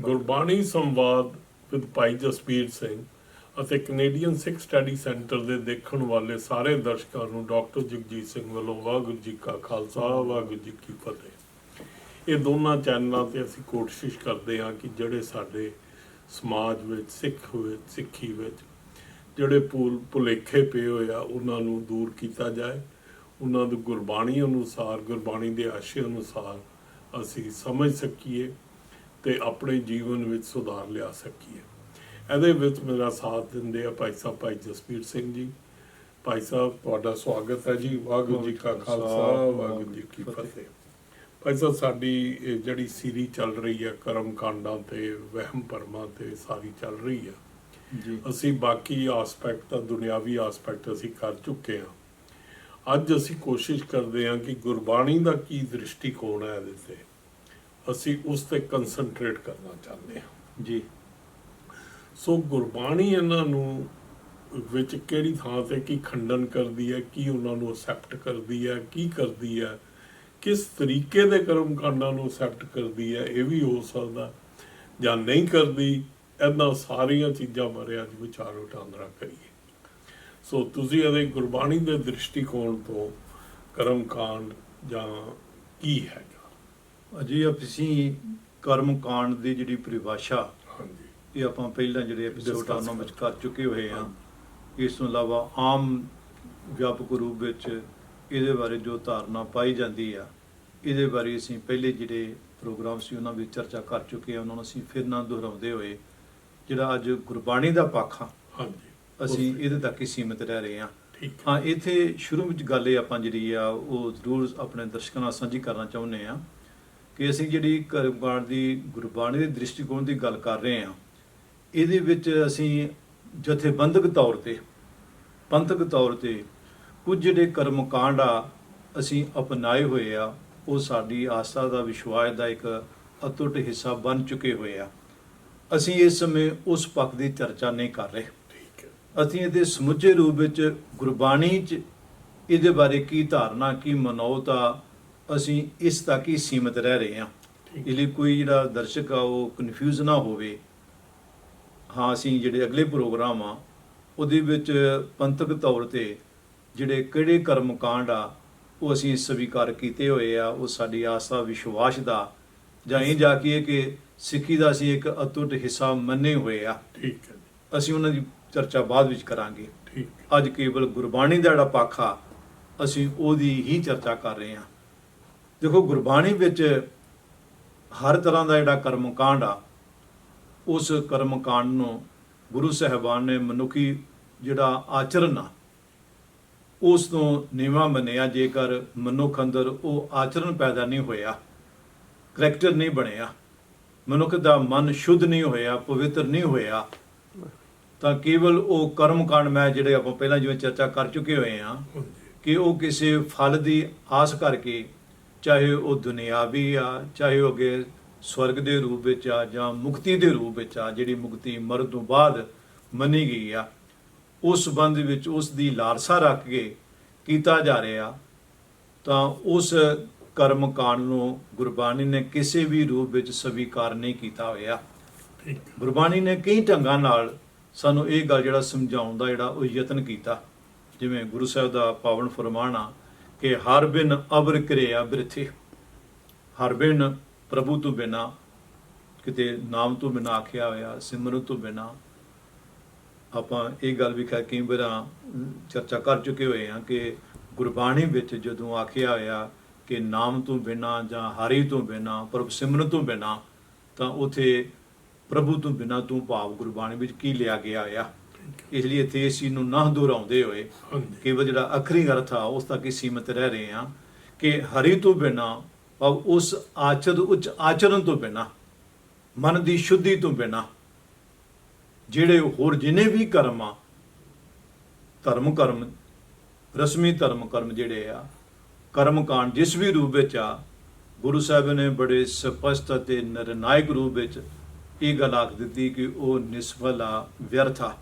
ਗੁਰਬਾਣੀ ਸੰਵਾਦ ਵਿਦ ਭਾਈ ਜਸਪੀਰ ਸਿੰਘ ਅਤੇ ਕੈਨੇਡੀਅਨ ਸਿੱਖ study centre ਦੇ ਦੇਖਣ ਵਾਲੇ ਸਾਰੇ ਦਰਸ਼ਕਾਂ ਨੂੰ ਡਾਕਟਰ ਜਗਜੀਤ ਸਿੰਘ ਵੱਲੋਂ ਵਾਹਿਗੁਰੂ ਜੀ ਕਾ ਖਾਲਸਾ, ਵਾਹਿਗੁਰੂ ਜੀ ਕੀ ਫਤਿਹ। ਇਹ ਦੋਨਾਂ ਚੈਨਲਾਂ ਤੇ ਅਸੀਂ ਕੋਸ਼ਿਸ਼ ਕਰਦੇ ਹਾਂ ਕਿ ਜਿਹੜੇ ਸਾਡੇ ਸਮਾਜ ਵਿੱਚ, ਸਿੱਖ ਵਿੱਚ, ਸਿੱਖੀ ਵਿੱਚ ਜਿਹੜੇ ਭੂਲ, ਭੁਲੇਖੇ ਪਏ ਹੋਏ ਆ, ਉਹਨਾਂ ਨੂੰ ਦੂਰ ਕੀਤਾ ਜਾਏ। ਉਹਨਾਂ ਨੂੰ ਗੁਰਬਾਣੀ ਅਨੁਸਾਰ, ਗੁਰਬਾਣੀ ਦੇ ਆਸ਼ੇ ਅਨੁਸਾਰ ਅਸੀਂ ਸਮਝ ਸਕੀਏ। ਤੇ ਆਪਣੇ ਜੀਵਨ ਵਿੱਚ ਸੁਧਾਰ ਲਿਆ ਸਕੀਏ। ਇਹਦੇ ਵਿੱਚ ਮੇਰਾ ਸਾਥ ਦਿੰਦੇ ਆ ਭਾਈ ਸਾਹਿਬ ਭਾਈ ਜਸਪੀਰ ਸਿੰਘ ਜੀ। ਭਾਈ ਸਾਹਿਬ ਤੁਹਾਡਾ ਸਵਾਗਤ ਹੈ ਜੀ। ਵਾਹਿਗੁਰੂ ਜੀ ਕਾ ਖਾਲਸਾ ਵਾਹਿਗੁਰੂ ਜੀ ਕੀ ਫਤਿਹ। ਭਾਈ ਸਾਹਿਬ ਸਾਡੀ ਜਿਹੜੀ ਸੀਰੀ ਚੱਲ ਰਹੀ ਹੈ ਕਰਮ ਕਾਂਡਾਂ ਤੇ ਵਹਿਮ ਭਰਮਾਂ ਤੇ ਸਾਰੀ ਚੱਲ ਰਹੀ ਹੈ। ਜੀ। ਅਸੀਂ ਬਾਕੀ ਆਸਪੈਕਟ ਤਾਂ ਦੁਨਿਆਵੀ ਆਸਪੈਕਟ ਅਸੀਂ ਕਰ ਚੁੱਕੇ ਹਾਂ। ਅੱਜ ਅਸੀਂ ਕੋਸ਼ਿਸ਼ ਕਰਦੇ ਹਾਂ ਕਿ ਗੁਰਬਾਣੀ ਦਾ ਕੀ ਦ੍ਰਿਸ਼ਟੀਕੋਣ ਹੈ ਇਹਦੇ ਤੇ। ਅਸੀਂ ਉਸ ਤੇ ਕਨਸੈਂਟਰੇਟ ਕਰਨਾ ਚਾਹੁੰਦੇ ਹਾਂ। ਜੀ। ਸੋ ਗੁਰਬਾਣੀ ਇਹਨਾਂ ਨੂੰ ਵਿੱਚ ਕਿਹੜੀ ਥਾਂ ਤੇ ਕੀ ਖੰਡਨ ਕਰਦੀ ਹੈ ਕੀ ਉਹਨਾਂ ਨੂੰ ਅਸੈਪਟ ਕਰਦੀ ਹੈ ਕੀ ਕਰਦੀ ਹੈ ਕਿਸ ਤਰੀਕੇ ਦੇ ਕਰਮ ਕਾਂਡਾਂ ਨੂੰ ਅਸੈਪਟ ਕਰਦੀ ਹੈ ਇਹ ਵੀ ਹੋ ਸਕਦਾ ਜਾਂ ਨਹੀਂ ਕਰਦੀ ਇਹਨਾਂ ਸਾਰੀਆਂ ਚੀਜ਼ਾਂ ਬਾਰੇ ਅੱਜ ਵਿਚਾਰ ਵਟਾਂਦਰਾ ਕਰੀਏ। ਸੋ ਤੁਸੀਂ ਇਹਦੇ ਗੁਰਬਾਣੀ ਦੇ ਦ੍ਰਿਸ਼ਟੀਕੋਣ ਤੋਂ ਕਰਮ ਕਾਂਡ ਜਾਂ ਕੀ ਹੈਗਾ ਅਜੀ ਅਸੀਂ ਕਰਮ ਕਾਂਡ ਦੀ ਜਿਹੜੀ ਪਰਿਭਾਸ਼ਾ ਹਾਂਜੀ। ਇਹ ਆਪਾਂ ਪਹਿਲਾਂ ਜਿਹੜੇ ਐਪੀਸੋਡ ਉਹਨਾਂ ਵਿੱਚ ਕਰ ਚੁੱਕੇ ਹੋਏ ਹਾਂ ਇਸ ਤੋਂ ਇਲਾਵਾ ਆਮ ਵਿਆਪਕ ਰੂਪ ਵਿੱਚ ਇਹਦੇ ਬਾਰੇ ਜੋ ਧਾਰਨਾ ਪਾਈ ਜਾਂਦੀ ਆ ਇਹਦੇ ਬਾਰੇ ਅਸੀਂ ਪਹਿਲੇ ਜਿਹੜੇ ਪ੍ਰੋਗਰਾਮ ਸੀ ਉਹਨਾਂ ਵਿੱਚ ਚਰਚਾ ਕਰ ਚੁੱਕੇ ਹਾਂ ਉਹਨਾਂ ਨੂੰ ਅਸੀਂ ਫਿਰ ਨਾ ਦੁਹਰਾਉਂਦੇ ਹੋਏ ਜਿਹੜਾ ਅੱਜ ਗੁਰਬਾਣੀ ਦਾ ਪੱਖ ਆ ਹਾਂਜੀ। ਅਸੀਂ ਇਹਦੇ ਤੱਕ ਹੀ ਸੀਮਿਤ ਰਹਿ ਰਹੇ ਹੈ। ਹਾਂ। ਇੱਥੇ ਸ਼ੁਰੂ ਵਿੱਚ ਗੱਲ ਇਹ ਆਪਾਂ ਜਿਹੜੀ ਆ ਉਹ ਜ਼ਰੂਰ ਆਪਣੇ ਦਰਸ਼ਕਾਂ ਨਾਲ ਸਾਂਝੀ ਕਰਨਾ ਚਾਹੁੰਦੇ ਆ ਕਿ ਅਸੀਂ ਜਿਹੜੀ ਕਰਮਕਾਂਡ ਦੀ ਗੁਰਬਾਣੀ ਦੇ ਦ੍ਰਿਸ਼ਟੀਕੋਣ ਦੀ ਗੱਲ ਕਰ ਰਹੇ ਆ ਇਹਦੇ ਵਿੱਚ ਅਸੀਂ ਜਥੇਬੰਦਕ ਤੌਰ ਤੇ ਪੰਥਕ ਤੌਰ ਤੇ ਕੁਝ ਜਿਹੜੇ ਕਰਮਕਾਂਡ ਆ ਅਸੀਂ ਅਪਣਾਏ ਹੋਏ ਆ ਉਹ ਸਾਡੀ ਆਸਥਾ ਦਾ ਵਿਸ਼ਵਾਸ ਦਾ ਇੱਕ ਅਤੁੱਟ ਹਿੱਸਾ ਬਣ ਚੁੱਕੇ ਹੋਏ ਆ। ਅਸੀਂ ਇਸ ਸਮੇਂ ਉਸ ਪੱਖ ਦੀ ਚਰਚਾ ਨਹੀਂ ਕਰ ਰਹੇ। ਠੀਕ ਹੈ। ਅਸੀਂ ਇਹਦੇ ਸਮੁੱਚੇ ਰੂਪ ਵਿੱਚ ਗੁਰਬਾਣੀ 'ਚ ਇਹਦੇ ਬਾਰੇ ਕੀ ਧਾਰਨਾ ਕੀ ਮਨੋਤ ਆ ਅਸੀਂ ਇਸ ਤੱਕ ਹੀ ਸੀਮਿਤ ਰਹਿ ਰਹੇ ਹਾਂ। ਇਸ ਲਈ ਕੋਈ ਜਿਹੜਾ ਦਰਸ਼ਕ ਆ ਉਹ ਕਨਫਿਊਜ਼ ਨਾ ਹੋਵੇ। ਹਾਂ ਅਸੀਂ ਜਿਹੜੇ ਅਗਲੇ ਪ੍ਰੋਗਰਾਮ ਆ ਉਹਦੇ ਵਿੱਚ ਪੰਥਕ ਤੌਰ ਤੇ ਜਿਹੜੇ ਕਿਹੜੇ ਕਰਮ ਕਾਂਡ ਆ ਉਹ ਅਸੀਂ ਸਵੀਕਾਰ ਕੀਤੇ ਹੋਏ ਆ ਉਹ ਸਾਡੀ ਆਸਾ ਵਿਸ਼ਵਾਸ ਦਾ। ਜਾਂ ਇਹ ਜਾ ਕੇ ਕਿ ਸਿੱਖੀ ਦਾ ਅਸੀਂ ਇੱਕ ਅਤੁੱਟ ਹਿੱਸਾ ਮੰਨੇ ਹੋਏ ਆ। ਠੀਕ ਹੈ ਅਸੀਂ ਉਹਨਾਂ ਦੀ ਚਰਚਾ ਬਾਅਦ ਵਿੱਚ ਕਰਾਂਗੇ। ਠੀਕ ਅੱਜ ਕੇਵਲ ਗੁਰਬਾਣੀ ਦਾ ਜਿਹੜਾ ਪੱਖ ਆ ਅਸੀਂ ਉਹਦੀ ਹੀ ਚਰਚਾ ਕਰ ਰਹੇ ਹਾਂ। ਦੇਖੋ ਗੁਰਬਾਣੀ ਵਿੱਚ ਹਰ ਤਰ੍ਹਾਂ ਦਾ ਜਿਹੜਾ ਕਰਮਕਾਂਡ ਆ ਉਸ ਕਰਮਕਾਂਡ ਨੂੰ ਗੁਰੂ ਸਾਹਿਬਾਨ ਨੇ ਮਨੁੱਖੀ ਜਿਹੜਾ ਆਚਰਣ ਆ ਉਸ ਤੋਂ ਨੀਵਾ ਮੰਨਿਆ ਜੇਕਰ ਮਨੁੱਖ ਅੰਦਰ ਉਹ ਆਚਰਣ ਪੈਦਾ ਨਹੀਂ ਹੋਇਆ ਕਰੈਕਟਰ ਨਹੀਂ ਬਣਿਆ ਮਨੁੱਖ ਦਾ ਮਨ ਸ਼ੁੱਧ ਨਹੀਂ ਹੋਇਆ ਪਵਿੱਤਰ ਨਹੀਂ ਹੋਇਆ ਤਾਂ ਕੇਵਲ ਉਹ ਕਰਮਕਾਂਡ ਮੈਂ ਜਿਹੜੇ ਆਪਾਂ ਪਹਿਲਾਂ ਜਿਵੇਂ ਚਰਚਾ ਕਰ ਚੁੱਕੇ ਹੋਏ ਆ ਕਿ ਉਹ ਕਿਸੇ ਫਲ ਦੀ ਆਸ ਕਰਕੇ ਚਾਹੇ ਉਹ ਦੁਨਿਆਵੀ ਆ, ਚਾਹੇ ਉਹ ਅਗੇ ਸਵਰਗ ਦੇ ਰੂਪ ਵਿੱਚ ਆ ਜਾਂ ਮੁਕਤੀ ਦੇ ਰੂਪ ਵਿੱਚ ਆ, ਜਿਹੜੀ ਮੁਕਤੀ ਮਰਨ ਤੋਂ ਬਾਅਦ ਮੰਨੀ ਗਈ ਆ, ਉਸ ਸੰਬੰਧ ਵਿੱਚ ਉਸ ਦੀ ਲਾਲਸਾ ਰੱਖ ਕੇ ਕੀਤਾ ਜਾ ਰਿਹਾ, ਤਾਂ ਉਸ ਕਰਮ ਕਾਂਡ ਨੂੰ ਗੁਰਬਾਣੀ ਨੇ ਕਿਸੇ ਵੀ ਰੂਪ ਵਿੱਚ ਸਵੀਕਾਰ ਨਹੀਂ ਕੀਤਾ ਹੋਇਆ। ਗੁਰਬਾਣੀ ਨੇ ਕਈ ਢੰਗਾਂ ਨਾਲ ਸਾਨੂੰ ਇਹ ਗੱਲ ਜਿਹੜਾ ਸਮਝਾਉਣ ਦਾ ਜਿਹੜਾ ਉਹ ਯਤਨ ਕੀਤਾ, ਜਿਵੇਂ ਗੁਰੂ ਸਾਹਿਬ ਦਾ ਪਾਵਨ ਫਰਮਾਨ ਆ ਕਿ ਹਰ ਬਿਨ ਅਬਰ ਕਿਰਿਆ ਬਿਰਥੇ। ਹਰ ਬਿਨ ਪ੍ਰਭੂ ਤੋਂ ਬਿਨਾ, ਕਿਤੇ ਨਾਮ ਤੋਂ ਬਿਨਾ ਆਖਿਆ ਹੋਇਆ, ਸਿਮਰਨ ਤੋਂ ਬਿਨਾ, ਆਪਾਂ ਇਹ ਗੱਲ ਵੀ ਕਹਿ ਕਈ ਵਾਰਾਂ ਚਰਚਾ ਕਰ ਚੁੱਕੇ ਹੋਏ ਹਾਂ ਕਿ ਗੁਰਬਾਣੀ ਵਿੱਚ ਜਦੋਂ ਆਖਿਆ ਹੋਇਆ ਕਿ ਨਾਮ ਤੋਂ ਬਿਨਾ ਜਾਂ ਹਰੀ ਤੋਂ ਬਿਨਾ, ਪ੍ਰਭ ਸਿਮਰਨ ਤੋਂ ਬਿਨਾ, ਤਾਂ ਉਥੇ ਪ੍ਰਭੂ ਤੋਂ ਬਿਨਾ ਤੂੰ ਭਾਵ ਗੁਰਬਾਣੀ ਵਿੱਚ ਕੀ ਲਿਆ ਗਿਆ ਆ ਇਸ ਲਈ ਇੱਥੇ ਇਸ ਚੀਜ਼ ਨੂੰ ਨਾ ਦੁਹਰਾਉਂਦੇ ਹੋਏ ਹਾਂਜੀ। ਕੇਵਲ ਜਿਹੜਾ ਅਖਰੀ ਅਰਥ ਆ ਉਸ ਤੱਕ ਹੀ ਸੀਮਿਤ ਰਹਿ ਰਹੇ ਆ ਕਿ ਹਰੀ ਤੋਂ ਬਿਨਾ ਭਾਵ ਉਸ ਆਚਰ ਉੱਚ ਆਚਰਨ ਤੋਂ ਬਿਨਾ ਮਨ ਦੀ ਸ਼ੁੱਧੀ ਤੋਂ ਬਿਨਾ ਜਿਹੜੇ ਹੋਰ ਜਿਨੇ ਵੀ ਕਰਮ ਆ ਧਰਮ ਕਰਮ ਰਸਮੀ ਧਰਮ ਕਰਮ ਜਿਹੜੇ ਆ ਕਰਮ ਕਾਂਡ ਜਿਸ ਵੀ ਰੂਪ ਵਿੱਚ ਆ ਗੁਰੂ ਸਾਹਿਬ ਨੇ ਬੜੇ ਸਪਸ਼ਟ ਅਤੇ ਨਿਰਣਾਇਕ ਰੂਪ ਵਿੱਚ ਇਹ ਗੱਲ ਆਖ ਦਿੱਤੀ ਕਿ ਉਹ ਨਿਸਫਲ ਆ ਵਿਅਰਥ ਆ।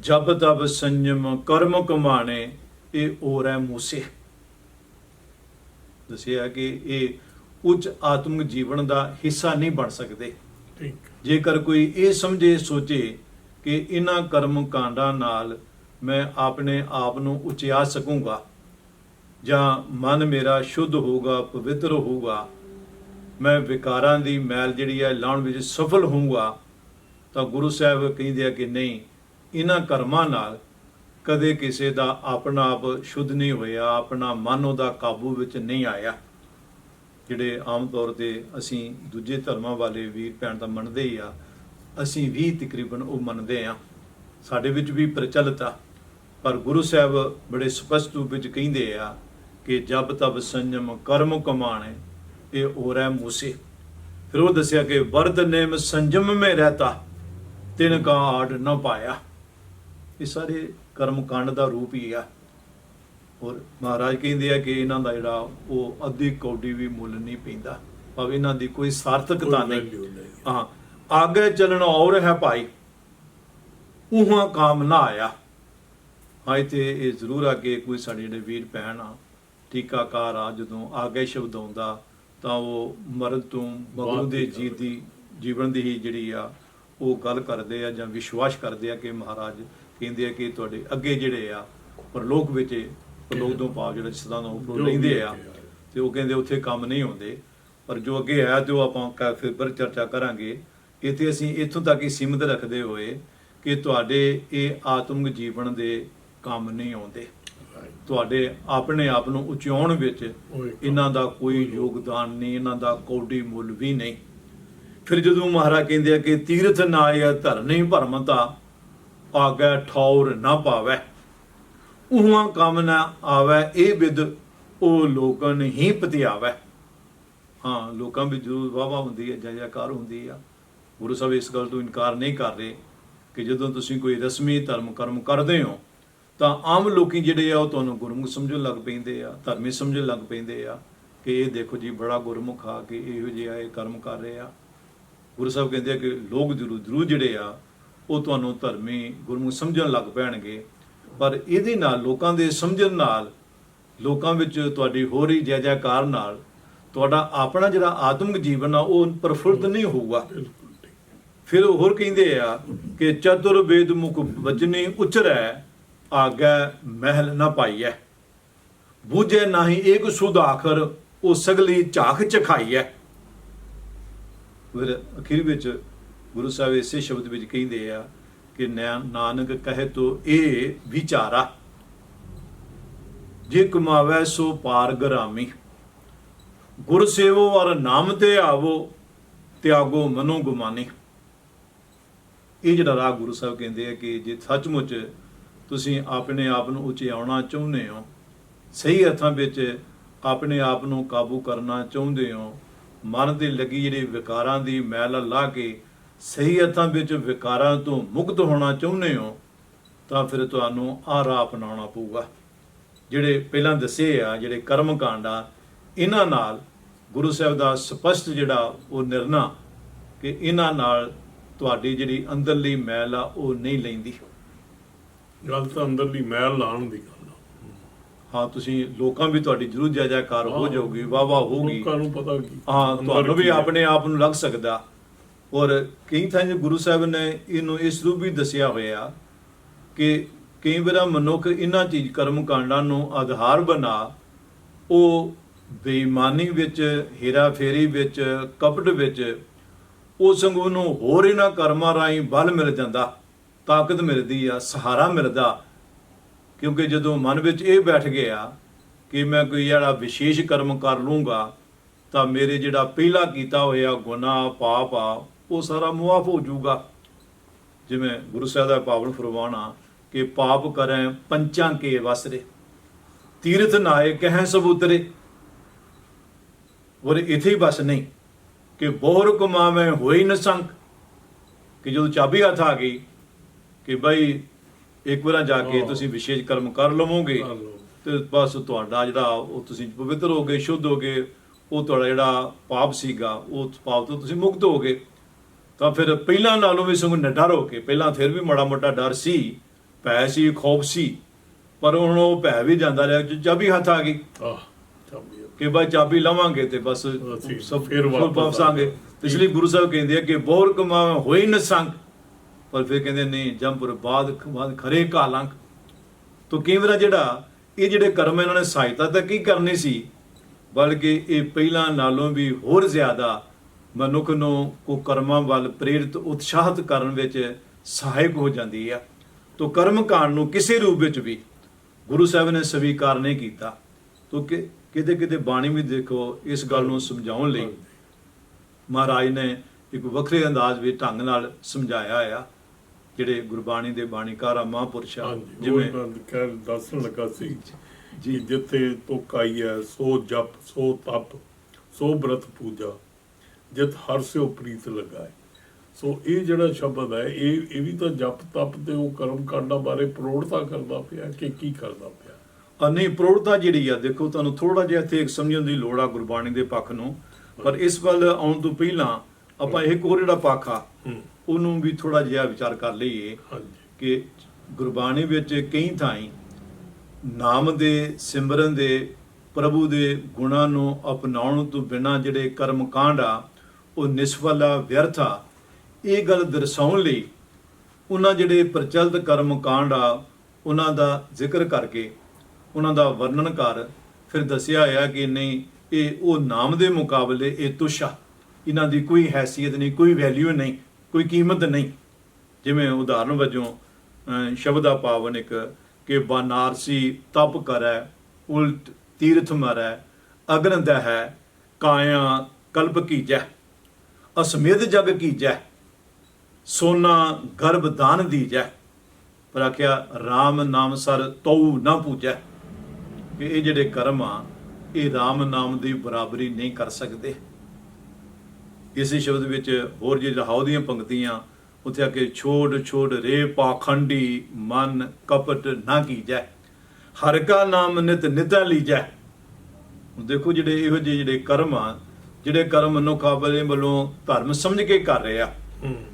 ਜਬ ਤਬ ਸੰਜਮ ਕਰਮ ਕਮਾਣੇ ਇਹ ਔਰ ਹੈ ਮੂਸੇ। ਦੱਸਿਆ ਕਿ ਇਹ ਉੱਚ ਆਤਮਿਕ ਜੀਵਨ ਦਾ ਹਿੱਸਾ ਨਹੀਂ ਬਣ ਸਕਦੇ। ਠੀਕ। ਜੇਕਰ ਕੋਈ ਇਹ ਸਮਝੇ ਸੋਚੇ ਕਿ ਇਹਨਾਂ ਕਰਮ ਕਾਂਡਾਂ ਨਾਲ ਮੈਂ ਆਪਣੇ ਆਪ ਨੂੰ ਉਚਿਆ ਸਕੂੰਗਾ ਜਾਂ ਮਨ ਮੇਰਾ ਸ਼ੁੱਧ ਹੋਊਗਾ ਪਵਿੱਤਰ ਹੋਊਗਾ ਮੈਂ ਵਿਕਾਰਾਂ ਦੀ ਮੈਲ ਜਿਹੜੀ ਹੈ ਲਾਉਣ ਵਿੱਚ ਸਫਲ ਹੋਊਗਾ ਤਾਂ ਗੁਰੂ ਸਾਹਿਬ ਕਹਿੰਦੇ ਆ ਕਿ ਨਹੀਂ ਇਹਨਾਂ ਕਰਮਾਂ ਨਾਲ ਕਦੇ ਕਿਸੇ ਦਾ ਆਪਣਾ ਆਪ ਸ਼ੁੱਧ ਨਹੀਂ ਹੋਇਆ, ਆਪਣਾ ਮਨ ਉਹਦਾ ਕਾਬੂ ਵਿੱਚ ਨਹੀਂ ਆਇਆ। ਜਿਹੜੇ ਆਮ ਤੌਰ ਤੇ ਅਸੀਂ ਦੂਜੇ ਧਰਮਾਂ ਵਾਲੇ ਵੀਰ ਭੈਣ ਤਾਂ ਮੰਨਦੇ ਹੀ ਆ, ਅਸੀਂ ਵੀ ਤਕਰੀਬਨ ਉਹ ਮੰਨਦੇ ਆ। ਸਾਡੇ ਵਿੱਚ ਵੀ ਪ੍ਰਚਲਿਤ ਆ। ਪਰ ਗੁਰੂ ਸਾਹਿਬ ਬੜੇ ਸਪਸ਼ਟ ਰੂਪ ਵਿੱਚ ਕਹਿੰਦੇ ਆ ਕਿ ਜਬ ਤਬ ਸੰਜਮ ਕਰਮ ਕਮਾਣੇ ਇਹ ਔਰੈ ਮੂਸੇ। ਫਿਰ ਉਹ ਦੱਸਿਆ ਕਿ ਵਰਦ ਨੇਮ ਸੰਜਮ ਮੇ ਰਹਤਾ, ਤਿਨ ਕਾ ਆੜ ਨਾ ਪਾਇਆ। ਇਹ ਸਾਰੇ ਕਰਮ ਕਾਂਡ ਦਾ ਰੂਪ ਹੀ ਆ। ਔਰ ਮਹਾਰਾਜ ਕਹਿੰਦੇ ਆ ਕਿ ਇਹਨਾਂ ਦਾ ਜਿਹੜਾ ਉਹ ਅੱਧੀ ਕੌਡੀ ਵੀ ਮੁੱਲ ਨਹੀਂ ਪੈਂਦਾ। ਭਾਵੇਂ ਇਹਨਾਂ ਦੀ ਕੋਈ ਸਾਰਥਕਤਾ ਨਹੀਂ। ਹਾਂ ਆਗੇ ਚੱਲਣ ਔਰ ਹੈ ਭਾਈ। ਉਹਾਂ ਕਾਮ ਨਾ ਆਇਆ। ਹਾਂ ਤੇ ਇਹ ਜ਼ਰੂਰ ਆ ਕਿ ਕੋਈ ਸਾਡੇ ਜਿਹੜੇ ਵੀਰ ਭੈਣ ਆ ਟੀਕਾਕਾਰ ਆ ਜਦੋਂ ਆਗੇ ਸ਼ਬਦ ਆਉਂਦਾ ਤਾਂ ਉਹ ਮਰਨ ਤੋਂ ਮਗਰੋਂ ਦੀ ਜੀ ਦੀ ਜੀਵਨ ਦੀ ਹੀ ਜਿਹੜੀ ਆ ਉਹ ਗੱਲ ਕਰਦੇ ਆ ਜਾਂ ਵਿਸ਼ਵਾਸ ਕਰਦੇ ਆ ਕਿ ਮਹਾਰਾਜ ਕਹਿੰਦੇ ਆ ਕਿ ਤੁਹਾਡੇ ਅੱਗੇ ਜਿਹੜੇ ਆ, ਪਰਲੋਕ ਵਿੱਚ ਪਰਲੋਕ ਤੋਂ ਭਾਵ ਜਿਹੜਾ ਸਦਾ ਨੂੰ ਉੱਪਰੋਂ ਜੋ ਆ, ਤੇ ਉਹ ਕਹਿੰਦੇ ਉੱਥੇ ਕੰਮ ਨਹੀਂ ਹੁੰਦੇ ਪਰ ਜੋ ਅੱਗੇ ਆਇਆ ਤੇ ਉਹ ਆਪਾਂ ਕ- ਪਰ ਚਰਚਾ ਕਰਾਂਗੇ ਇੱਥੇ ਅਸੀਂ ਇੱਥੋਂ ਤੱਕ ਹੀ ਸੀਮਿਤ ਰੱਖਦੇ ਹੋਏ ਕਿ ਤੁਹਾਡੇ ਇਹ ਆਤਮਿਕ ਜੀਵਨ ਦੇ ਕੰਮ ਨਹੀਂ ਆਉਂਦੇ। ਤੁਹਾਡੇ ਆਪਣੇ ਆਪ ਨੂੰ ਉਚਾਉਣ ਵਿੱਚ ਇਹਨਾਂ ਦਾ ਕੋਈ ਯੋਗਦਾਨ ਨਹੀਂ, ਇਹਨਾਂ ਦਾ ਕੌਡੀ ਮੁੱਲ ਵੀ ਨਹੀਂ। ਫਿਰ ਜਦੋਂ ਮਹਾਰਾਜ ਕਹਿੰਦੇ ਆ ਕਿ ਤੀਰਥ ਨਾ ਆਇਆ ਧਰ ਨਹੀਂ ਭਰਮਤਾ ਆਗੇ ਠੌਰ ਨਾ ਪਾਵੈ। ਉਹਾਂ ਕੰਮ ਨਾ ਆਵੈ, ਇਹ ਵਿਦ ਉਹ ਲੋਕਾਂ ਹੀ ਪਤਿਆਵੈ। ਹਾਂ, ਲੋਕਾਂ ਵਿੱਚ ਜ਼ਰੂਰ ਵਾਵਾ ਹੁੰਦੀ ਹੈ, ਜੈ ਜੈਕਾਰ ਹੁੰਦੀ ਆ, ਗੁਰੂ ਸਾਹਿਬ ਇਸ ਗੱਲ ਤੋਂ ਇਨਕਾਰ ਨਹੀਂ ਕਰ ਰਹੇ ਕਿ ਜਦੋਂ ਤੁਸੀਂ ਕੋਈ ਰਸਮੀ ਧਰਮ ਕਰਮ ਕਰਦੇ ਹੋ, ਤਾਂ ਆਮ ਲੋਕੀ ਜਿਹੜੇ ਆ, ਉਹ ਤੁਹਾਨੂੰ ਗੁਰਮੁਖ ਸਮਝਣ ਲੱਗ ਪੈਂਦੇ ਆ, ਧਰਮੀ ਸਮਝਣ ਲੱਗ ਪੈਂਦੇ ਆ ਕਿ ਇਹ ਦੇਖੋ ਜੀ, ਬੜਾ ਗੁਰਮੁਖ ਆ ਕਿ ਇਹੋ ਜਿਹਾ ਇਹ ਕਰਮ ਕਰ ਰਹੇ। ਆ ਗੁਰੂ ਸਾਹਿਬ ਕਹਿੰਦੇ ਆ ਕਿ ਲੋਕ ਜ਼ਰੂਰ ਜ਼ਰੂਰ ਜਿਹੜੇ ਆ ਉਹ ਤੁਹਾਨੂੰ ਧਰਮੀ ਗੁਰਮੁਖ ਸਮਝਣ ਲੱਗ ਪੈਣਗੇ। ਪਰ ਇਹਦੇ ਨਾਲ, ਲੋਕਾਂ ਦੇ ਸਮਝਣ ਨਾਲ, ਲੋਕਾਂ ਵਿੱਚ ਤੁਹਾਡੀ ਹੋ ਰਹੀ ਜੈ ਜੈਕਾਰ ਨਾਲ, ਤੁਹਾਡਾ ਆਪਣਾ ਜਿਹੜਾ ਆਤਮਿਕ ਜੀਵਨ ਆ, ਉਹ ਪ੍ਰਫੁੱਲਤ ਨਹੀਂ ਹੋਊਗਾ। ਫਿਰ ਹੋਰ ਕਹਿੰਦੇ ਆ ਕਿ ਚਤੁਰ ਵੇਦ ਮੁਖ ਵਜਨੀ ਉਚਰੈ, ਆਗੈ ਮਹਿਲ ਨਾ ਪਾਈਐ। ਬੂਝੇ ਨਹੀਂ ਏਕ ਸੁਧਾਖਰ ਉਹ ਸਗਲੀ ਝਾਕ ਚਖਾਈਐ। ਫਿਰ ਅਖੀਰ ਵਿੱਚ ਗੁਰੂ ਸਾਹਿਬ ਇਸੇ ਸ਼ਬਦ ਵਿੱਚ ਕਹਿੰਦੇ ਆ ਕਿ ਨਾਨਕ ਕਹੇ ਤੋ ਇਹ ਵਿਚਾਰਾ। ਜੇ ਕਮਾਵੈ ਸੋ ਪਾਰ ਗਰਾਮੀ। ਗੁਰ ਸੇਵੋ ਔਰ ਨਾਮ ਤੇ ਆਵੋ, ਤਿਆਗੋ ਮਨੋ ਗੁਮਾਨੀ। ਇਹ ਜਿਹੜਾ ਰਾਗ ਗੁਰੂ ਸਾਹਿਬ ਕਹਿੰਦੇ ਆ ਕਿ ਜੇ ਸੱਚਮੁੱਚ ਤੁਸੀਂ ਆਪਣੇ ਆਪ ਨੂੰ ਉਚਿਆਉਣਾ ਚਾਹੁੰਦੇ ਹੋ, ਸਹੀ ਅਰਥਾਂ ਵਿੱਚ ਆਪਣੇ ਆਪ ਨੂੰ ਕਾਬੂ ਕਰਨਾ ਚਾਹੁੰਦੇ ਹੋ, ਮਨ ਤੇ ਲੱਗੀ ਜਿਹੜੇ ਵਿਕਾਰਾਂ ਦੀ ਮੈਲ ਲਾ ਕੇ ਸਹੀ ਅਰਥਾਂ ਵਿੱਚ ਵਿਕਾਰਾਂ ਤੋਂ ਮੁਕਤ ਹੋਣਾ ਚਾਹੁੰਦੇ ਹੋ ਤਾਂ ਫਿਰ ਤੁਹਾਨੂੰ ਆਹ ਰਾਹ ਅਪਣਾਉਣਾ ਪਊਗਾ। ਜਿਹੜੇ ਪਹਿਲਾਂ ਦੱਸੇ ਆ ਜਿਹੜੇ ਕਰਮ ਕਾਂਡ ਆ ਇਹਨਾਂ ਨਾਲ ਗੁਰੂ ਸਾਹਿਬ ਦਾ ਸਪਸ਼ਟ ਜਿਹੜਾ ਉਹ ਨਿਰਣਾ ਕਿ ਇਹਨਾਂ ਨਾਲ ਤੁਹਾਡੀ ਜਿਹੜੀ ਅੰਦਰਲੀ ਮੈਲ ਆ ਉਹ ਨਹੀਂ ਲੈਂਦੀ। ਗੱਲ ਤਾਂ ਅੰਦਰਲੀ ਮੈਲ ਲਾਉਣ ਦੀ ਗੱਲ ਆ। ਹਾਂ ਤੁਸੀਂ ਲੋਕਾਂ ਵੀ ਤੁਹਾਡੀ ਜਰੂਰ ਜੈ ਜੈਕਾਰ ਹੋ। ਜਾਊਗੀ ਵਾਹ ਹੋਊਗੀ। ਲੋਕਾਂ ਨੂੰ ਪਤਾ ਕੀ। ਹਾਂ ਤੁਹਾਨੂੰ ਵੀ। ਆਪਣੇ ਆਪ ਨੂੰ ਲੱਗ ਸਕਦਾ। ਔਰ ਕਈ ਥਾਂ ਗੁਰੂ ਸਾਹਿਬ ਨੇ ਇਹਨੂੰ ਇਸ ਰੂਪ ਵੀ ਦੱਸਿਆ ਹੋਇਆ ਕਿ ਕਈ ਵਾਰ ਮਨੁੱਖ ਇਹਨਾਂ ਚੀਜ਼ ਕਰਮ ਕਾਂਡਾਂ ਨੂੰ ਆਧਾਰ ਬਣਾ, ਉਹ ਬੇਈਮਾਨੀ ਵਿੱਚ ਹੀਰਾ ਫੇਰੀ ਵਿੱਚ, ਕਪਟ ਵਿੱਚ ਉਹ ਸੰਗੂ ਨੂੰ ਹੋਰ ਇਹਨਾਂ ਕਰਮਾਂ ਰਾਹੀਂ ਬਲ ਮਿਲ ਜਾਂਦਾ, ਤਾਕਤ ਮਿਲਦੀ ਆ, ਸਹਾਰਾ ਮਿਲਦਾ। ਕਿਉਂਕਿ ਜਦੋਂ ਮਨ ਵਿੱਚ ਇਹ ਬੈਠ ਗਿਆ ਕਿ ਮੈਂ ਕੋਈ ਜਿਹੜਾ ਵਿਸ਼ੇਸ਼ ਕਰਮ ਕਰ ਲੂੰਗਾ, ਤਾਂ ਮੇਰੇ ਜਿਹੜਾ ਪਹਿਲਾਂ ਕੀਤਾ ਹੋਇਆ ਗੁਨਾਹ, ਪਾਪ ਆ ਉਹ ਸਾਰਾ ਮੁਆਫ ਹੋ ਜਾਊਗਾ ਜਿਵੇਂ ਗੁਰੂ ਸਾਹਿਬ ਦਾ ਪਾਵਨ ਫਰਮਾਨਾ ਕਿ ਪਾਪ ਕਰੈ ਪੰਚਾਂ ਕੇ ਵਸਰੇ ਤੀਰਥ ਨਾਏ ਕਹਿ ਸਭ ਉਤਰੇ ਔਰ ਇਥੇ ਹੀ ਬਸ ਨਹੀਂ ਕਿ ਬੋਹਰ ਕਮਾਵੇਂ ਹੋਈ ਨ ਸੰਕ ਕਿ ਜਦੋਂ ਚਾਬੀ ਹੱਥ ਆ ਗਈ ਕਿ ਭਾਈ ਇੱਕ ਵਾਰ ਜਾ ਕੇ। ਤੁਸੀਂ ਵਿਸ਼ੇਸ਼ ਕਰਮ ਕਰ ਲਵੋਗੇ। ਤੇ ਬਸ ਤੁਹਾਡਾ ਜਿਹੜਾ ਉਹ ਤੁਸੀਂ ਪਵਿੱਤਰ ਹੋ ਗਏ ਸ਼ੁੱਧ ਹੋ ਗਏ ਉਹ ਤੁਹਾਡਾ ਜਿਹੜਾ ਪਾਪ ਸੀਗਾ ਉਹ ਪਾਪ ਤੋਂ ਤੁਸੀਂ ਮੁਕਤ ਹੋ ਗਏ ਤਾਂ ਫਿਰ ਪਹਿਲਾਂ ਨਾਲੋਂ ਵੀ ਸਗੋਂ ਡਰ ਹੋ ਕੇ ਪਹਿਲਾਂ ਫਿਰ ਵੀ ਮਾੜਾ ਮੋਟਾ ਡਰ ਸੀ ਭੈ ਸੀ ਖੌਫ ਸੀ ਪਰ ਹੁਣ ਉਹ ਭੈ ਵੀ ਜਾਂਦਾ ਰਿਹਾ ਜਦ ਵੀ ਹੱਥ ਆ ਗਈ। ਚਾਬੀ ਕਿ ਬਾ ਚਾਬੀ ਲਵਾਂਗੇ ਤੇ ਬਸ ਸਭ ਫਿਰ ਵਾਪਸ ਆਂਗੇ ਇਸ ਲਈ ਗੁਰੂ ਸਾਹਿਬ ਕਹਿੰਦੇ ਆ ਕਿ ਬੋਰ ਕਮਾਵੇਂ ਹੋਈ ਨ ਸੰਗ ਪਰ ਫਿਰ ਕਹਿੰਦੇ ਨਹੀਂ ਜੰਪੁਰ ਬਾਦ ਬਾਦ ਖਰੇ ਕਾਲੰਕ। ਤੋ ਕਈ ਵਾਰ ਜਿਹੜਾ ਇਹ ਜਿਹੜੇ ਕਰਮ ਇਹਨਾਂ ਨੇ ਸਹਾਇਤਾ ਤਾਂ ਕੀ ਕਰਨੀ ਸੀ ਬਲਕਿ ਇਹ ਪਹਿਲਾਂ ਨਾਲੋਂ ਵੀ ਹੋਰ ਜ਼ਿਆਦਾ ਮਨੁੱਖ ਨੂੰ ਕੋ ਕਰਮਾਂ ਵੱਲ ਪ੍ਰੇਰਿਤ ਉਤਸ਼ਾਹਿਤ ਕਰਨ ਵਿੱਚ ਸਹਾਇਕ ਹੋ ਜਾਂਦੀ ਆ। ਤੋ ਕਰਮ ਕਾਂਡ ਨੂੰ ਕਿਸੇ ਰੂਪ ਵਿੱਚ ਵੀ ਗੁਰੂ ਸਾਹਿਬ ਨੇ ਸਵੀਕਾਰ ਨਹੀਂ ਕੀਤਾ। ਤੋ ਕਿ ਕਿਤੇ ਕਿਤੇ ਬਾਣੀ ਵੀ ਦੇਖੋ ਇਸ ਗੱਲ ਨੂੰ ਸਮਝਾਉਣ ਲਈ ਮਹਾਰਾਜ ਨੇ ਇੱਕ ਵੱਖਰੇ ਅੰਦਾਜ਼ ਵਿੱਚ ਢੰਗ ਨਾਲ ਸਮਝਾਇਆ ਆ ਜਿਹੜੇ ਗੁਰਬਾਣੀ ਦੇ ਬਾਣੀਕਾਰ ਆ ਮਹਾਂਪੁਰਸ਼ ਜਿਵੇਂ ਕਹਿ ਦੱਸਣ ਲੱਗਾ ਸੀ ਜੀ ਜਿੱਥੇ ਤੁਕ ਆਈ ਹੈ ਸੋ ਜਪ ਸੋ ਤਪ ਸੋ ਬ੍ਰਤ ਪੂਜਾ। ਜਿਤ ਹਰ ਸਿਓ ਪ੍ਰੀਤ ਲਗਾਏ। ਸੋ ਇਹ ਜਿਹੜਾ ਸ਼ਬਦ ਹੈ ਇਹ ਇਹ ਵੀ ਤਾਂ ਜਪ ਤਪ ਤੇ ਉਹ ਕਰਮ ਕਾਂਡਾਂ ਬਾਰੇ ਪ੍ਰੋੜਤਾ ਕਰਦਾ ਪਿਆ ਕਿ ਕੀ ਕਰਦਾ ਪਿਆ? ਆ ਨਹੀਂ ਪ੍ਰੋੜਤਾ ਜਿਹੜੀ ਆ ਦੇਖੋ ਤੁਹਾਨੂੰ ਥੋੜਾ ਜਿਹਾ ਇੱਥੇ ਇੱਕ ਸਮਝਣ ਦੀ ਲੋੜ ਆ ਗੁਰਬਾਣੀ ਦੇ ਪੱਖ ਨੂੰ। ਪਰ ਇਸ ਵੱਲ ਆਉਣ ਤੋਂ ਪਹਿਲਾਂ ਆਪਾਂ ਇੱਕ ਹੋਰ ਜਿਹੜਾ ਪੱਖ ਆ ਉਹਨੂੰ ਵੀ ਥੋੜਾ ਜਿਹਾ ਵਿਚਾਰ ਕਰ ਲਈਏ ਕਿ ਗੁਰਬਾਣੀ ਵਿੱਚ ਕਈ ਥਾਈਂ ਨਾਮ ਦੇ ਸਿਮਰਨ ਦੇ ਪ੍ਰਭੂ ਦੇ ਗੁਣਾਂ ਨੂੰ ਅਪਣਾਉਣ ਤੋਂ ਬਿਨਾਂ ਜਿਹੜੇ ਕਰਮ ਕਾਂਡ ਆ ਉਹ ਨਿਸਫਲ ਆ ਵਿਅਰਥ ਆ। ਇਹ ਗੱਲ ਦਰਸਾਉਣ ਲਈ ਉਹਨਾਂ ਜਿਹੜੇ ਪ੍ਰਚਲਿਤ ਕਰਮ ਕਾਂਡ ਆ, ਉਹਨਾਂ ਦਾ ਜ਼ਿਕਰ ਕਰਕੇ ਉਹਨਾਂ ਦਾ ਵਰਣਨ ਕਰ ਫਿਰ ਦੱਸਿਆ ਆ ਕਿ ਨਹੀਂ, ਇਹ ਉਹ ਨਾਮ ਦੇ ਮੁਕਾਬਲੇ ਇਹ ਤੁਛ ਆ। ਇਹਨਾਂ ਦੀ ਕੋਈ ਹੈਸੀਅਤ ਨਹੀਂ, ਕੋਈ ਵੈਲਿਊ ਨਹੀਂ, ਕੋਈ ਕੀਮਤ ਨਹੀਂ। ਜਿਵੇਂ ਉਦਾਹਰਨ ਵਜੋਂ ਸ਼ਬਦ ਆ ਪਾਵਨ ਇੱਕ ਕਿ ਬਨਾਰਸੀ ਤਪ ਕਰੈ, ਉਲਟ ਤੀਰਥ ਮਰੈ, ਅਗਨ ਦਹੈ, ਕਾਇਆ ਕਲਪ ਕੀਜੈ। ਅਸਮਿਧ ਜਗ ਕੀਜੈ, ਸੋਨਾ ਗਰਭ ਦਾਨ ਦੀਜੈ। ਪਰ ਆਖਿਆ RAM ਨਾਮ ਸਰ ਤਉ ਨਾ ਪੂਜੈ। ਕਿ ਇਹ ਜਿਹੜੇ ਕਰਮ ਆ, ਇਹ RAM ਨਾਮ ਦੀ ਬਰਾਬਰੀ ਨਹੀਂ ਕਰ ਸਕਦੇ। ਇਸੇ ਸ਼ਬਦ ਵਿੱਚ ਹੋਰ ਜੇ ਰਹਾਉ ਦੀਆਂ ਪੰਕਤੀਆਂ, ਉੱਥੇ ਆ ਕੇ ਛੋੜ ਛੋੜ ਰੇ ਪਾਖੰਡੀ ਮਨ ਕਪਟ ਨਾ ਕੀਜੈ। ਹਰ ਕਾ ਨਾਮ ਨਿਤ ਨਿਤਾ ਲੀਜੈ। ਦੇਖੋ ਜਿਹੜੇ ਇਹੋ ਜਿਹੇ ਜਿਹੜੇ ਕਰਮ ਆ ਜਿਹੜੇ ਕਰਮ ਮਨੁੱਖ ਆਪਣੇ ਵੱਲੋਂ ਧਰਮ ਸਮਝ ਕੇ ਕਰ ਰਹੇ ਆ।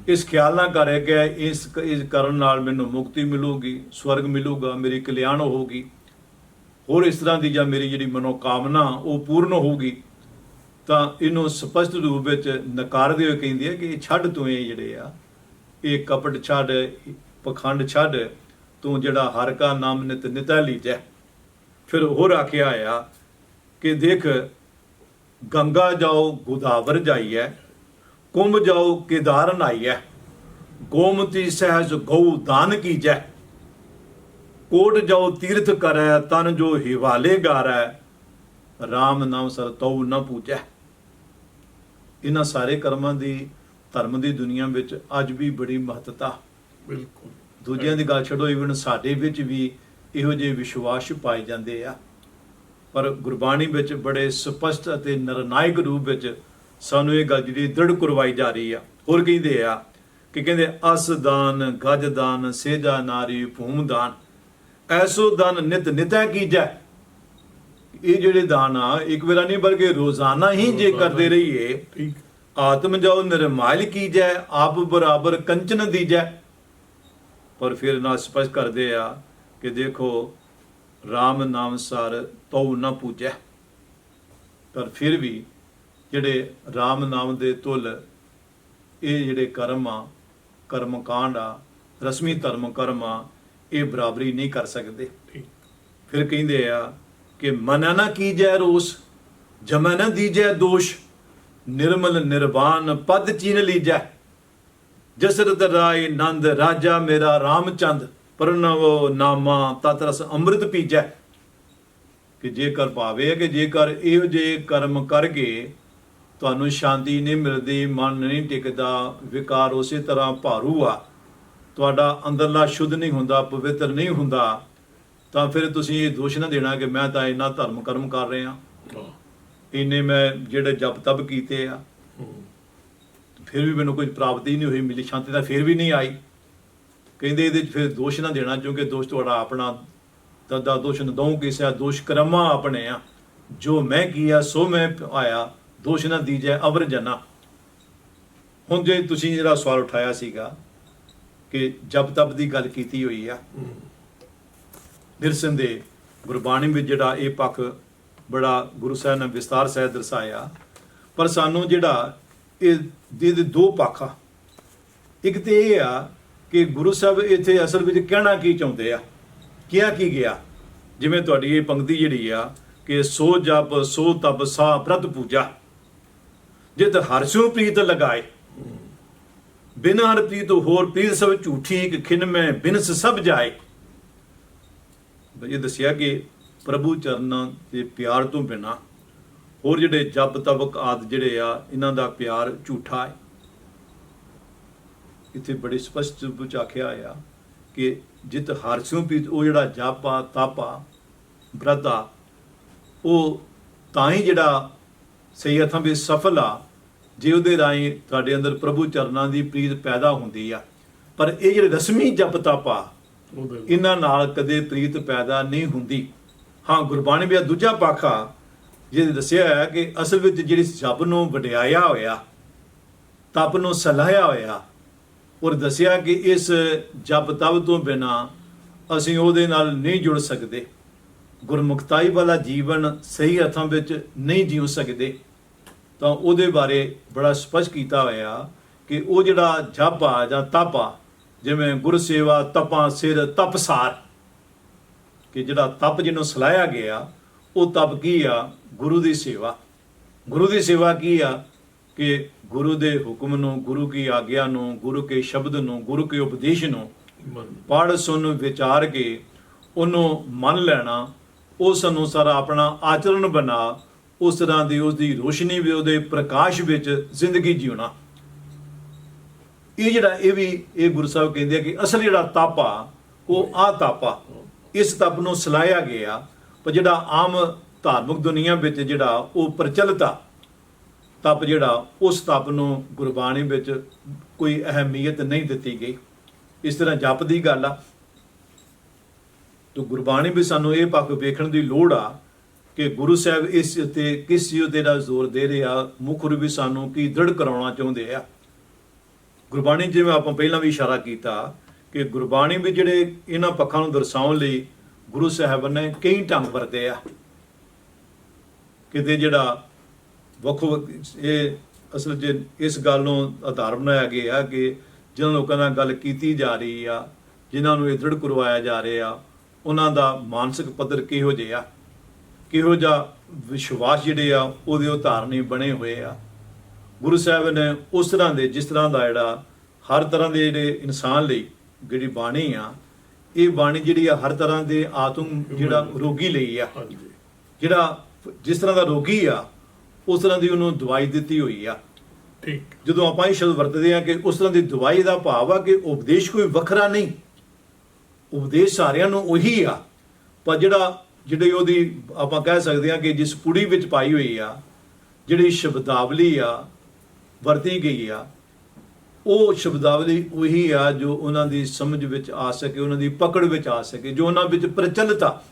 ਇਸ ਖਿਆਲ ਨਾਲ ਕਰ ਰਿਹਾ ਕਿ ਇਸ ਇਸ ਕਰਨ ਨਾਲ ਮੈਨੂੰ ਮੁਕਤੀ ਮਿਲੂਗੀ ਸਵਰਗ ਮਿਲੂਗਾ ਮੇਰੀ ਕਲਿਆਣ ਹੋਊਗੀ। ਹੋਰ ਇਸ ਤਰ੍ਹਾਂ ਦੀ ਜਾਂ ਮੇਰੀ ਜਿਹੜੀ ਮਨੋਕਾਮਨਾ ਉਹ ਪੂਰਨ ਹੋਊਗੀ ਤਾਂ ਇਹਨੂੰ ਸਪਸ਼ਟ ਰੂਪ ਵਿੱਚ ਨਕਾਰਦੇ ਹੋਏ ਕਹਿੰਦੀ ਹੈ ਕਿ ਇਹ ਛੱਡ ਤੂੰ ਇਹ ਜਿਹੜੇ ਆ ਇਹ ਕਪਟ ਛੱਡ ਪਖੰਡ ਛੱਡ ਤੂੰ ਜਿਹੜਾ ਹਰ ਕਾ ਨਾਮ ਨਿਤ ਨਿਤਾ ਲੀਜੈ ਫਿਰ ਹੋਰ ਆਖਿਆ ਆ ਕਿ ਦੇਖ ਗੰਗਾ ਜਾਓ ਗੋਦਾਵਰ ਜਾਈਐ ਕੁੰਭ ਜਾਓ ਕੇਦਾਰ ਨਾਈਐ ਗੋਮਤੀ ਸਹਿਜ ਗਊ ਦਾਨ ਕੀਜੈ। ਕੋਟ ਜਾਓ ਤੀਰਥ ਕਰੈ ਤਨ ਜੋ ਹਿਵਾਲੇ ਗਾਰੈ RAM ਨਾਮ ਸਰ ਤਉ ਨ ਪੂਜੈ। ਇਹਨਾਂ ਸਾਰੇ ਕਰਮਾਂ ਦੀ ਧਰਮ ਦੀ ਦੁਨੀਆ ਵਿੱਚ ਅੱਜ ਵੀ ਬੜੀ ਮਹੱਤਤਾ। ਬਿਲਕੁਲ। ਦੂਜਿਆਂ ਦੀ ਗੱਲ ਛੱਡੋ ਇਵਨ ਸਾਡੇ ਵਿੱਚ ਵੀ ਇਹੋ ਜਿਹੇ ਵਿਸ਼ਵਾਸ ਪਾਏ ਜਾਂਦੇ ਆ। ਪਰ ਗੁਰਬਾਣੀ ਵਿੱਚ ਬੜੇ ਸਪਸ਼ਟ ਅਤੇ ਨਿਰਣਾਇਕ ਰੂਪ ਵਿੱਚ ਸਾਨੂੰ ਇਹ ਗੱਲ ਜਿਹੜੀ ਦ੍ਰਿੜ ਕਰਵਾਈ ਜਾ ਰਹੀ ਆ। ਹੋਰ ਕਹਿੰਦੇ ਆ ਕਿ ਕਹਿੰਦੇ ਅਸ ਦਾਨ ਗਜ ਦਾਨ ਸੇਜਾ ਨਾਰੀ ਭੂਮ ਦਾਨ। ਐਸੋ ਦਾਨ ਨਿਤ ਨਿਤੈ ਕੀਜੈ। ਇਹ ਜਿਹੜੇ ਦਾਨ ਆ ਇੱਕ ਵੇਲਾ ਨਹੀਂ ਬਲਕਿ ਰੋਜ਼ਾਨਾ ਹੀ ਜੇ ਕਰਦੇ ਰਹੀਏ ਠੀਕ। ਆਤਮ ਜਾਉ ਨਿਰਮਾਲ ਕੀਜੈ ਆਪ ਬਰਾਬਰ ਕੰਚਨ ਦੀਜੈ। ਪਰ ਫਿਰ ਨਾ ਸਪਸ਼ਟ ਕਰਦੇ ਆ ਕਿ ਦੇਖੋ RAM ਨਾਮ ਸਰ ਤਉ ਨ ਪੂਜੈ। ਪਰ ਫਿਰ ਵੀ ਜਿਹੜੇ RAM ਨਾਮ ਦੇ ਤੁਲ ਇਹ ਜਿਹੜੇ ਕਰਮ ਆ ਕਰਮ ਕਾਂਡ ਆ ਰਸਮੀ ਧਰਮ ਕਰਮ ਆ ਇਹ ਬਰਾਬਰੀ ਨਹੀਂ ਕਰ ਸਕਦੇ। ਫਿਰ ਕਹਿੰਦੇ ਆ ਕਿ ਮਨ ਨਾ ਕੀਜੈ ਰੋਸ ਜਮੈ ਨਾ ਦੀਜੈ ਦੋਸ਼ ਨਿਰਮਲ ਨਿਰਵਾਨ ਪਦ ਚੀਨ ਲੀਜੈ। ਜਸਰਤ ਰਾਏ ਨੰਦ ਰਾਜਾ ਮੇਰਾ ਰਾਮਚੰਦ। ਪ੍ਰਣਵ ਨਾਮਾ ਤਤ ਰਸ ਅੰਮ੍ਰਿਤ ਪੀਜੈ ਕਿ ਜੇਕਰ ਭਾਵੇ ਕਿ ਜੇਕਰ ਇਹੋ ਜੇ ਕਰਮ ਕਰਕੇ ਤੁਹਾਨੂੰ ਸ਼ਾਂਤੀ ਨਹੀਂ ਮਿਲਦੀ ਮਨ ਨਹੀਂ ਟਿਕਦਾ ਵਿਕਾਰ ਉਸੇ ਤਰ੍ਹਾਂ ਭਾਰੂ ਆ ਤੁਹਾਡਾ ਅੰਦਰਲਾ ਸ਼ੁੱਧ ਨਹੀਂ ਹੁੰਦਾ ਪਵਿੱਤਰ ਨਹੀਂ ਹੁੰਦਾ ਤਾਂ ਫਿਰ ਤੁਸੀਂ ਇਹ ਦੋਸ਼ ਨਾ ਦੇਣਾ ਕਿ ਮੈਂ ਤਾਂ ਇੰਨਾ ਧਰਮ ਕਰਮ ਕਰ ਰਿਹਾ। ਇੰਨੇ ਮੈਂ ਜਿਹੜੇ ਜਪ ਤਪ ਕੀਤੇ ਆ। ਫਿਰ ਵੀ ਮੈਨੂੰ ਕੋਈ ਪ੍ਰਾਪਤੀ ਨਹੀਂ ਹੋਈ ਮਿਲੀ ਸ਼ਾਂਤੀ ਤਾਂ ਫਿਰ ਵੀ ਨਹੀਂ ਆਈ। ਕਹਿੰਦੇ ਇਹਦੇ ਫਿਰ ਦੋਸ਼ ਨਾ ਦੇਣਾ ਕਿਉਂਕਿ ਦੋਸ਼ ਤੁਹਾਡਾ ਆਪਣਾ ਤਦਾ ਦੋਸ਼ ਨ ਦਉ ਕਿਸੇ ਦੋਸ਼ ਕਰਮਾ ਆਪਣੇ ਆ। ਜੋ ਮੈਂ ਕੀਆ ਸੋ ਮੈਂ ਆਇਆ ਦੋਸ਼ ਨਾ ਦੀਜੈ ਅਵਰ ਜਨਾ। ਹੁਣ ਜੇ ਤੁਸੀਂ ਜਿਹੜਾ ਸਵਾਲ ਉਠਾਇਆ ਸੀਗਾ ਕਿ ਜਪ ਤਪ ਦੀ ਗੱਲ ਕੀਤੀ ਹੋਈ ਆ ਹੂੰ। ਨਿਰਸੰਦੇਹ ਗੁਰਬਾਣੀ ਵਿੱਚ ਜਿਹੜਾ ਇਹ ਪੱਖ ਬੜਾ ਗੁਰੂ ਸਾਹਿਬ ਨੇ ਵਿਸਤਾਰ ਸਹਿਤ ਦਰਸਾਇਆ ਪਰ ਸਾਨੂੰ ਜਿਹੜਾ ਇਹ ਦੋ ਪੱਖ ਆ। ਇੱਕ ਤੇ ਇਹ ਆ ਕਿ ਗੁਰੂ ਸਾਹਿਬ ਇੱਥੇ ਅਸਲ ਵਿੱਚ ਕਹਿਣਾ ਕੀ ਚਾਹੁੰਦੇ ਆ? ਕਿਹਾ ਕੀ ਗਿਆ? ਜਿਵੇਂ ਤੁਹਾਡੀ ਇਹ ਪੰਕਤੀ ਜਿਹੜੀ ਆ ਕਿ ਸੋ ਜਪ, ਸੋ ਤਪ, ਸਾ ਪ੍ਰਤ ਪੂਜਾ। ਜਿਤ ਹਰਸ਼ੋ ਪ੍ਰੀਤ ਲਗਾਏ, ਬਿਨਾਂ ਹਰ ਪ੍ਰੀਤ ਹੋਰ ਪ੍ਰੀਤ ਸਭ ਝੂਠੀ ਇੱਕ ਖਿਨ ਮੈਂ ਬਿਨਸ ਸਭ ਜਾਏ। ਇਹ ਦੱਸਿਆ ਕਿ ਪ੍ਰਭੂ ਚਰਨਾਂ ਦੇ ਪਿਆਰ ਤੋਂ ਬਿਨਾ ਹੋਰ ਜਿਹੜੇ ਜਪ ਤਪਕ ਆਦ ਜਿਹੜੇ ਆ, ਇਹਨਾਂ ਦਾ ਪਿਆਰ ਝੂਠਾ ਹੈ। ਇੱਥੇ ਬੜੇ ਸਪਸ਼ਟ ਰੂਪ ਵਿੱਚ ਆਖਿਆ ਆ ਕਿ ਜਿਤ ਹਰਸ਼ੋਂ ਪ੍ਰੀਤ ਉਹ ਜਿਹੜਾ ਜਾਪਾ ਤਾਪਾ ਬ੍ਰਦਾ ਉਹ ਤਾਂ ਹੀ ਜਿਹੜਾ ਸਹੀ ਅਰਥਾਂ ਵਿੱਚ ਸਫਲ ਆ ਜੇ ਉਹਦੇ ਰਾਹੀਂ ਤੁਹਾਡੇ ਅੰਦਰ ਪ੍ਰਭੂ ਚਰਨਾਂ ਦੀ ਪ੍ਰੀਤ ਪੈਦਾ ਹੁੰਦੀ ਆ। ਪਰ ਇਹ ਜਿਹੜੇ ਰਸਮੀ ਜਪ ਤਪਾ ਇਹਨਾਂ ਨਾਲ ਕਦੇ ਪ੍ਰੀਤ ਪੈਦਾ ਨਹੀਂ ਹੁੰਦੀ। ਹਾਂ ਗੁਰਬਾਣੀ ਵਿੱਚ ਦੂਜਾ ਪਾਖਾ ਜਿਹਦੇ ਦੱਸਿਆ ਹੈ ਕਿ ਅਸਲ ਵਿੱਚ ਜਿਹੜੀ ਜਪ ਨੂੰ ਵਡਿਆਇਆ ਹੋਇਆ ਤਪ ਨੂੰ ਸਲਾਹਿਆ ਹੋਇਆ ਔਰ ਦੱਸਿਆ ਕਿ ਇਸ ਜਪ ਤਪ ਤੋਂ ਬਿਨਾ ਅਸੀਂ ਉਹਦੇ ਨਾਲ ਨਹੀਂ ਜੁੜ ਸਕਦੇ। ਗੁਰਮੁਖਤਾਈ ਵਾਲਾ ਜੀਵਨ ਸਹੀ ਅਰਥਾਂ ਵਿੱਚ ਨਹੀਂ ਜੀਉ ਸਕਦੇ। ਤਾਂ ਉਹਦੇ ਬਾਰੇ ਬੜਾ ਸਪਸ਼ਟ ਕੀਤਾ ਹੋਇਆ ਕਿ ਉਹ ਜਿਹੜਾ ਜਪ ਆ ਜਾਂ ਤਪ ਆ, ਜਿਵੇਂ ਗੁਰ ਸੇਵਾ ਤਪਾਂ ਸਿਰ ਤਪਸਾਰ ਕਿ ਜਿਹੜਾ ਤਪ ਜਿਹਨੂੰ ਸਲਾਇਆ ਗਿਆ, ਉਹ ਤਪ ਕੀ ਆ? ਗੁਰੂ ਦੀ ਸੇਵਾ। ਗੁਰੂ ਦੀ ਸੇਵਾ ਕੀ ਆ? ਕਿ ਗੁਰੂ ਦੇ ਹੁਕਮ ਨੂੰ ਗੁਰੂ ਕੀ ਆਗਿਆ ਨੂੰ ਗੁਰੂ ਕੇ ਸ਼ਬਦ ਨੂੰ ਗੁਰੂ ਕੇ ਉਪਦੇਸ਼ ਨੂੰ ਪੜ੍ਹ ਸੁਣ ਵਿਚਾਰ ਕੇ ਉਹਨੂੰ ਮੰਨ ਲੈਣਾ ਉਸ ਅਨੁਸਾਰ ਆਪਣਾ ਆਚਰਣ ਬਣਾ ਉਸ ਤਰ੍ਹਾਂ ਦੀ ਉਸ ਦੀ ਰੋਸ਼ਨੀ ਵੀ ਉਹਦੇ ਪ੍ਰਕਾਸ਼ ਵਿੱਚ ਜ਼ਿੰਦਗੀ ਜਿਉਣਾ। ਇਹ ਜਿਹੜਾ ਇਹ ਵੀ ਇਹ ਗੁਰੂ ਸਾਹਿਬ ਕਹਿੰਦੇ ਆ ਕਿ ਅਸਲ ਜਿਹੜਾ ਤਪ ਆ ਉਹ ਆ ਤਪ ਆ ਇਸ ਤਪ ਨੂੰ ਸਲਾਇਆ ਗਿਆ ਪਰ ਜਿਹੜਾ ਆਮ ਧਾਰਮਿਕ ਦੁਨੀਆ ਵਿੱਚ ਜਿਹੜਾ ਉਹ ਪ੍ਰਚਲਿਤ ਆ ਤਪ ਜਿਹੜਾ, ਉਸ ਤਪ ਨੂੰ ਗੁਰਬਾਣੀ ਵਿੱਚ ਕੋਈ ਅਹਿਮੀਅਤ ਨਹੀਂ ਦਿੱਤੀ ਗਈ। ਇਸ ਤਰ੍ਹਾਂ ਜਪ ਦੀ ਗੱਲ ਆ। ਤੋ ਗੁਰਬਾਣੀ ਵੀ ਸਾਨੂੰ ਇਹ ਪੱਖ ਵੇਖਣ ਦੀ ਲੋੜ ਆ ਕਿ ਗੁਰੂ ਸਾਹਿਬ ਇਸ ਉੱਤੇ, ਕਿਸ ਚੀਜ਼ ਉੱਤੇ ਦਾ ਜ਼ੋਰ ਦੇ ਰਿਹਾ ਮੁੱਖ ਰੂਪ ਵਿੱਚ ਸਾਨੂੰ ਕੀ ਦ੍ਰਿੜ ਕਰਾਉਣਾ ਚਾਹੁੰਦੇ ਆ। ਗੁਰਬਾਣੀ ਜਿਵੇਂ ਆਪਾਂ ਪਹਿਲਾਂ ਵੀ ਇਸ਼ਾਰਾ ਕੀਤਾ ਕਿ ਗੁਰਬਾਣੀ ਵਿੱਚ ਜਿਹੜੇ ਇਹਨਾਂ ਪੱਖਾਂ ਨੂੰ ਦਰਸਾਉਣ ਲਈ ਗੁਰੂ ਸਾਹਿਬ ਨੇ ਕਈ ਢੰਗ ਵਰਤੇ ਆ। ਕਿਤੇ ਜਿਹੜਾ ਵੱਖ ਇਹ ਅਸਲ 'ਚ ਇਸ ਗੱਲ ਨੂੰ ਆਧਾਰ ਬਣਾਇਆ ਗਿਆ ਕਿ ਜਿਹਨਾਂ ਲੋਕਾਂ ਨਾਲ ਗੱਲ ਕੀਤੀ ਜਾ ਰਹੀ ਆ ਜਿਨ੍ਹਾਂ ਨੂੰ ਇਹ ਦ੍ਰਿੜ ਕਰਵਾਇਆ ਜਾ ਰਿਹਾ ਉਹਨਾਂ ਦਾ ਮਾਨਸਿਕ ਪੱਧਰ ਕਿਹੋ ਜਿਹਾ ਕਿਹੋ ਜਿਹਾ ਵਿਸ਼ਵਾਸ ਜਿਹੜੇ ਆ ਉਹਦੇ ਉਤਾਰਨੇ ਬਣੇ ਹੋਏ ਆ। ਗੁਰੂ ਸਾਹਿਬ ਨੇ ਉਸ ਤਰ੍ਹਾਂ ਦੇ ਜਿਸ ਤਰ੍ਹਾਂ ਦਾ ਜਿਹੜਾ ਹਰ ਤਰ੍ਹਾਂ ਦੇ ਜਿਹੜੇ ਇਨਸਾਨ ਲਈ ਜਿਹੜੀ ਬਾਣੀ ਆ ਇਹ ਬਾਣੀ ਜਿਹੜੀ ਆ ਹਰ ਤਰ੍ਹਾਂ ਦੇ ਆਤਮ ਜਿਹੜਾ ਰੋਗੀ ਲਈ। ਆ। ਜਿਹੜਾ ਜਿਸ ਤਰ੍ਹਾਂ ਦਾ ਰੋਗੀ ਆ ਉਸ ਤਰ੍ਹਾਂ ਦੀ ਉਹਨੂੰ ਦਵਾਈ ਦਿੱਤੀ ਹੋਈ ਆ। ਠੀਕ। ਜਦੋਂ ਆਪਾਂ ਇਹ ਸ਼ਬਦ ਵਰਤਦੇ ਆ ਕਿ ਉਸ ਤਰ੍ਹਾਂ ਦੀ ਦਵਾਈ ਦਾ ਭਾਵ ਆ ਕਿ ਉਪਦੇਸ਼ ਕੋਈ ਵੱਖਰਾ ਨਹੀਂ। ਉਪਦੇਸ਼ ਸਾਰਿਆਂ ਨੂੰ ਉਹੀ ਆ। ਪਰ ਜਿਹੜਾ ਜਿਹੜੀ ਉਹਦੀ ਆਪਾਂ ਕਹਿ ਸਕਦੇ ਆ ਕਿ ਜਿਸ ਪੁੜੀ ਵਿੱਚ ਪਾਈ ਹੋਈ ਆ ਜਿਹੜੀ ਸ਼ਬਦਾਵਲੀ ਆ ਵਰਤੀ ਗਈ ਆ ਉਹ ਸ਼ਬਦਾਵਲੀ ਉਹੀ ਆ ਜੋ ਉਹਨਾਂ ਦੀ ਸਮਝ ਵਿੱਚ ਆ ਸਕੇ ਉਹਨਾਂ ਦੀ ਪਕੜ ਵਿੱਚ ਆ ਸਕੇ ਜੋ ਉਹਨਾਂ ਵਿੱਚ ਪ੍ਰਚਲਿਤ ਆ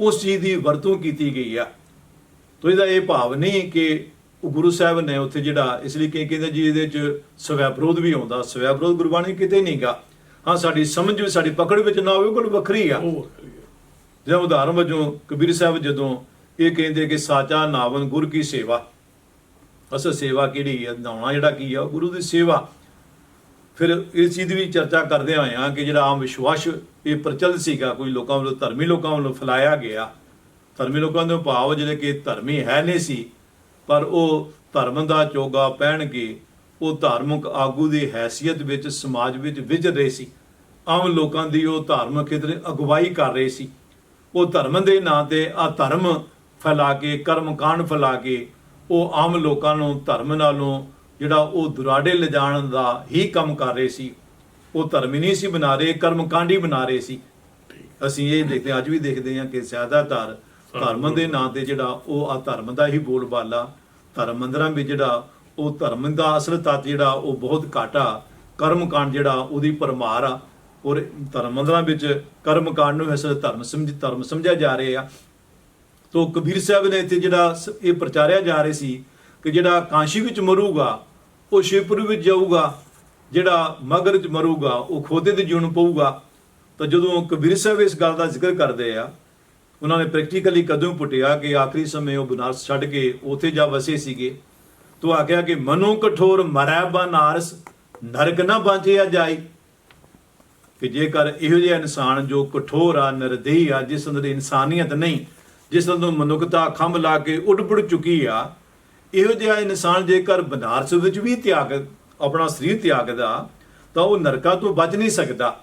ਉਸ ਚੀਜ਼ ਦੀ ਵਰਤੋਂ ਕੀਤੀ ਗਈ ਆ। ਤੋ ਇਹਦਾ ਇਹ ਭਾਵ ਨਹੀਂ ਕਿ ਉਹ ਗੁਰੂ ਸਾਹਿਬ ਨੇ ਉੱਥੇ ਜਿਹੜਾ ਇਸ ਲਈ ਕਿ ਕਹਿੰਦੇ ਜੀ ਇਹਦੇ ਚ ਸਵੈ ਵਿਰੋਧ ਵੀ ਆਉਂਦਾ ਸਵੈ ਵਿਰੋਧ ਗੁਰਬਾਣੀ ਕਿਤੇ ਨਹੀਂਗਾ ਹਾਂ ਸਾਡੀ ਸਮਝ ਵਿੱਚ ਸਾਡੀ ਪਕੜ ਵਿੱਚ ਨਾ ਹੋਵੇ ਕੋਈ ਵੱਖਰੀ ਆ। ਜਿਵੇਂ ਉਦਾਹਰਨ ਵਜੋਂ ਕਬੀਰ ਸਾਹਿਬ ਜਦੋਂ ਇਹ ਕਹਿੰਦੇ ਕਿ ਸਾਚਾ ਨਾਵਨ ਗੁਰ ਕੀ ਸੇਵਾ। ਅਸਲ ਸੇਵਾ ਕਿਹੜੀ ਹੈ ਨਾਉਣਾ ਜਿਹੜਾ ਕੀ ਆ? ਗੁਰੂ ਦੀ ਸੇਵਾ। ਫਿਰ ਇਸ ਚੀਜ਼ ਦੀ ਵੀ ਚਰਚਾ ਕਰਦੇ ਆਏ ਆ ਕਿ ਜਿਹੜਾ ਆਮ ਵਿਸ਼ਵਾਸ ਇਹ ਪ੍ਰਚਲਿਤ ਸੀਗਾ ਕੋਈ ਲੋਕਾਂ ਵੱਲੋਂ ਧਰਮੀ ਲੋਕਾਂ ਵੱਲੋਂ ਫੈਲਾਇਆ ਗਿਆ। ਧਰਮੀ ਲੋਕਾਂ ਦੇ ਭਾਵ ਜਿਹੜੇ ਕਿ ਧਰਮੀ ਹੈ ਨਹੀਂ ਸੀ ਪਰ ਉਹ ਧਰਮ ਦਾ ਚੋਗਾ ਪਹਿਨ ਕੇ ਉਹ ਧਾਰਮਿਕ ਆਗੂ ਦੀ ਹੈਸੀਅਤ ਵਿੱਚ ਸਮਾਜ ਵਿੱਚ ਵਿਚਰ ਰਹੇ ਸੀ। ਆਮ ਲੋਕਾਂ ਦੀ ਉਹ ਧਾਰਮਿਕ ਖੇਤਰ ਅਗਵਾਈ ਕਰ ਰਹੇ ਸੀ। ਉਹ ਧਰਮ ਦੇ ਨਾਂ ਤੇ ਆ ਧਰਮ ਫੈਲਾ ਕੇ ਕਰਮ ਕਾਂਡ ਫੈਲਾ ਕੇ ਉਹ ਆਮ ਲੋਕਾਂ ਨੂੰ ਧਰਮ ਨਾਲੋਂ ਜਿਹੜਾ ਉਹ ਦੁਰਾਡੇ ਲਿਜਾਣ ਦਾ ਹੀ ਕੰਮ ਕਰ ਰਹੇ ਸੀ। ਉਹ ਧਰਮ ਨਹੀਂ ਸੀ ਬਣਾ ਰਹੇ ਕਰਮ ਕਾਂਡੀ ਬਣਾ ਰਹੇ ਸੀ। ਅਸੀਂ ਇਹ ਦੇਖਦੇ ਅੱਜ ਵੀ ਦੇਖਦੇ ਹਾਂ ਕਿ ਜ਼ਿਆਦਾਤਰ ਧਰਮ ਦੇ ਨਾਂ ਤੇ ਜਿਹੜਾ ਉਹ ਆ ਧਰਮ ਦਾ ਹੀ ਬੋਲਬਾਲਾ, ਧਰਮ ਮੰਦਰਾਂ ਵਿੱਚ ਜਿਹੜਾ ਉਹ ਧਰਮ ਦਾ ਅਸਲ ਤੱਤ ਜਿਹੜਾ ਉਹ ਬਹੁਤ ਘਾਟਾ ਕਰਮ ਕਾਂਡ ਜਿਹੜਾ ਉਹਦੀ ਪਰਮਾਰ ਆ। ਔਰ ਧਰਮ ਮੰਦਰਾਂ ਵਿੱਚ ਕਰਮ ਕਾਂਡ ਨੂੰ ਅਸਲ ਧਰਮ ਸਮਝ, ਧਰਮ ਸਮਝਿਆ ਜਾ ਰਿਹਾ ਆ। ਤੋ ਕਬੀਰ ਸਾਹਿਬ ਨੇ ਇੱਥੇ ਜਿਹੜਾ ਸ- ਇਹ ਪ੍ਰਚਾਰਿਆ ਜਾ ਰਿਹਾ ਸੀ ਕਿ ਜਿਹੜਾ ਕਾਂਸ਼ੀ ਵਿੱਚ ਮਰੂਗਾ, ਉਹ ਸ਼ਿਵਪੁਰ ਵਿੱਚ ਜਾਊਗਾ, ਜਿਹੜਾ ਮਗਰ ਚ ਮਰੂਗਾ, ਉਹ ਖੋਦੇ ਤੇ ਜੀਵਨ ਪਊਗਾ। ਤਾਂ ਜਦੋਂ ਕਬੀਰ ਸਾਹਿਬ ਇਸ ਗੱਲ ਦਾ ਜ਼ਿਕਰ ਕਰਦੇ ਆ ਉਹਨਾਂ ਨੇ ਪ੍ਰੈਕਟੀਕਲੀ ਕਦੋਂ ਪੁੱਟਿਆ ਕਿ ਆਖਰੀ ਸਮੇਂ ਉਹ ਬਨਾਰਸ ਛੱਡ ਕੇ ਉੱਥੇ ਜਾ ਵਸੇ ਸੀਗੇ? ਤੋ ਆਖਿਆ ਕਿ ਮਨੋ ਕਠੋਰ ਮਰੈ ਬਨਾਰਸ, ਨਰਕ ਨਾ ਬਾਂਚਿਆ ਜਾਈ ਕਿ ਜੇਕਰ ਇਹੋ ਜਿਹਾ ਇਨਸਾਨ ਜੋ ਕਠੋਰ ਆ, ਨਿਰਦੇਹੀ ਆ, ਜਿਸ ਅੰਦਰ ਇਨਸਾਨੀਅਤ ਨਹੀਂ, ਜਿਸ ਅੰਦਰ ਮਨੁੱਖਤਾ ਖੰਭ ਲਾ ਕੇ ਉੱਡ-ਪੁੱਡ ਚੁੱਕੀ ਆ, ਇਹੋ ਜਿਹਾ ਇਨਸਾਨ ਜੇਕਰ ਬਨਾਰਸ ਵਿੱਚ ਵੀ ਤਿਆਗ, ਆਪਣਾ ਸਰੀਰ ਤਿਆਗਦਾ ਤਾਂ ਉਹ ਨਰਕਾਂ ਤੋਂ ਬਚ ਨਹੀਂ ਸਕਦਾ।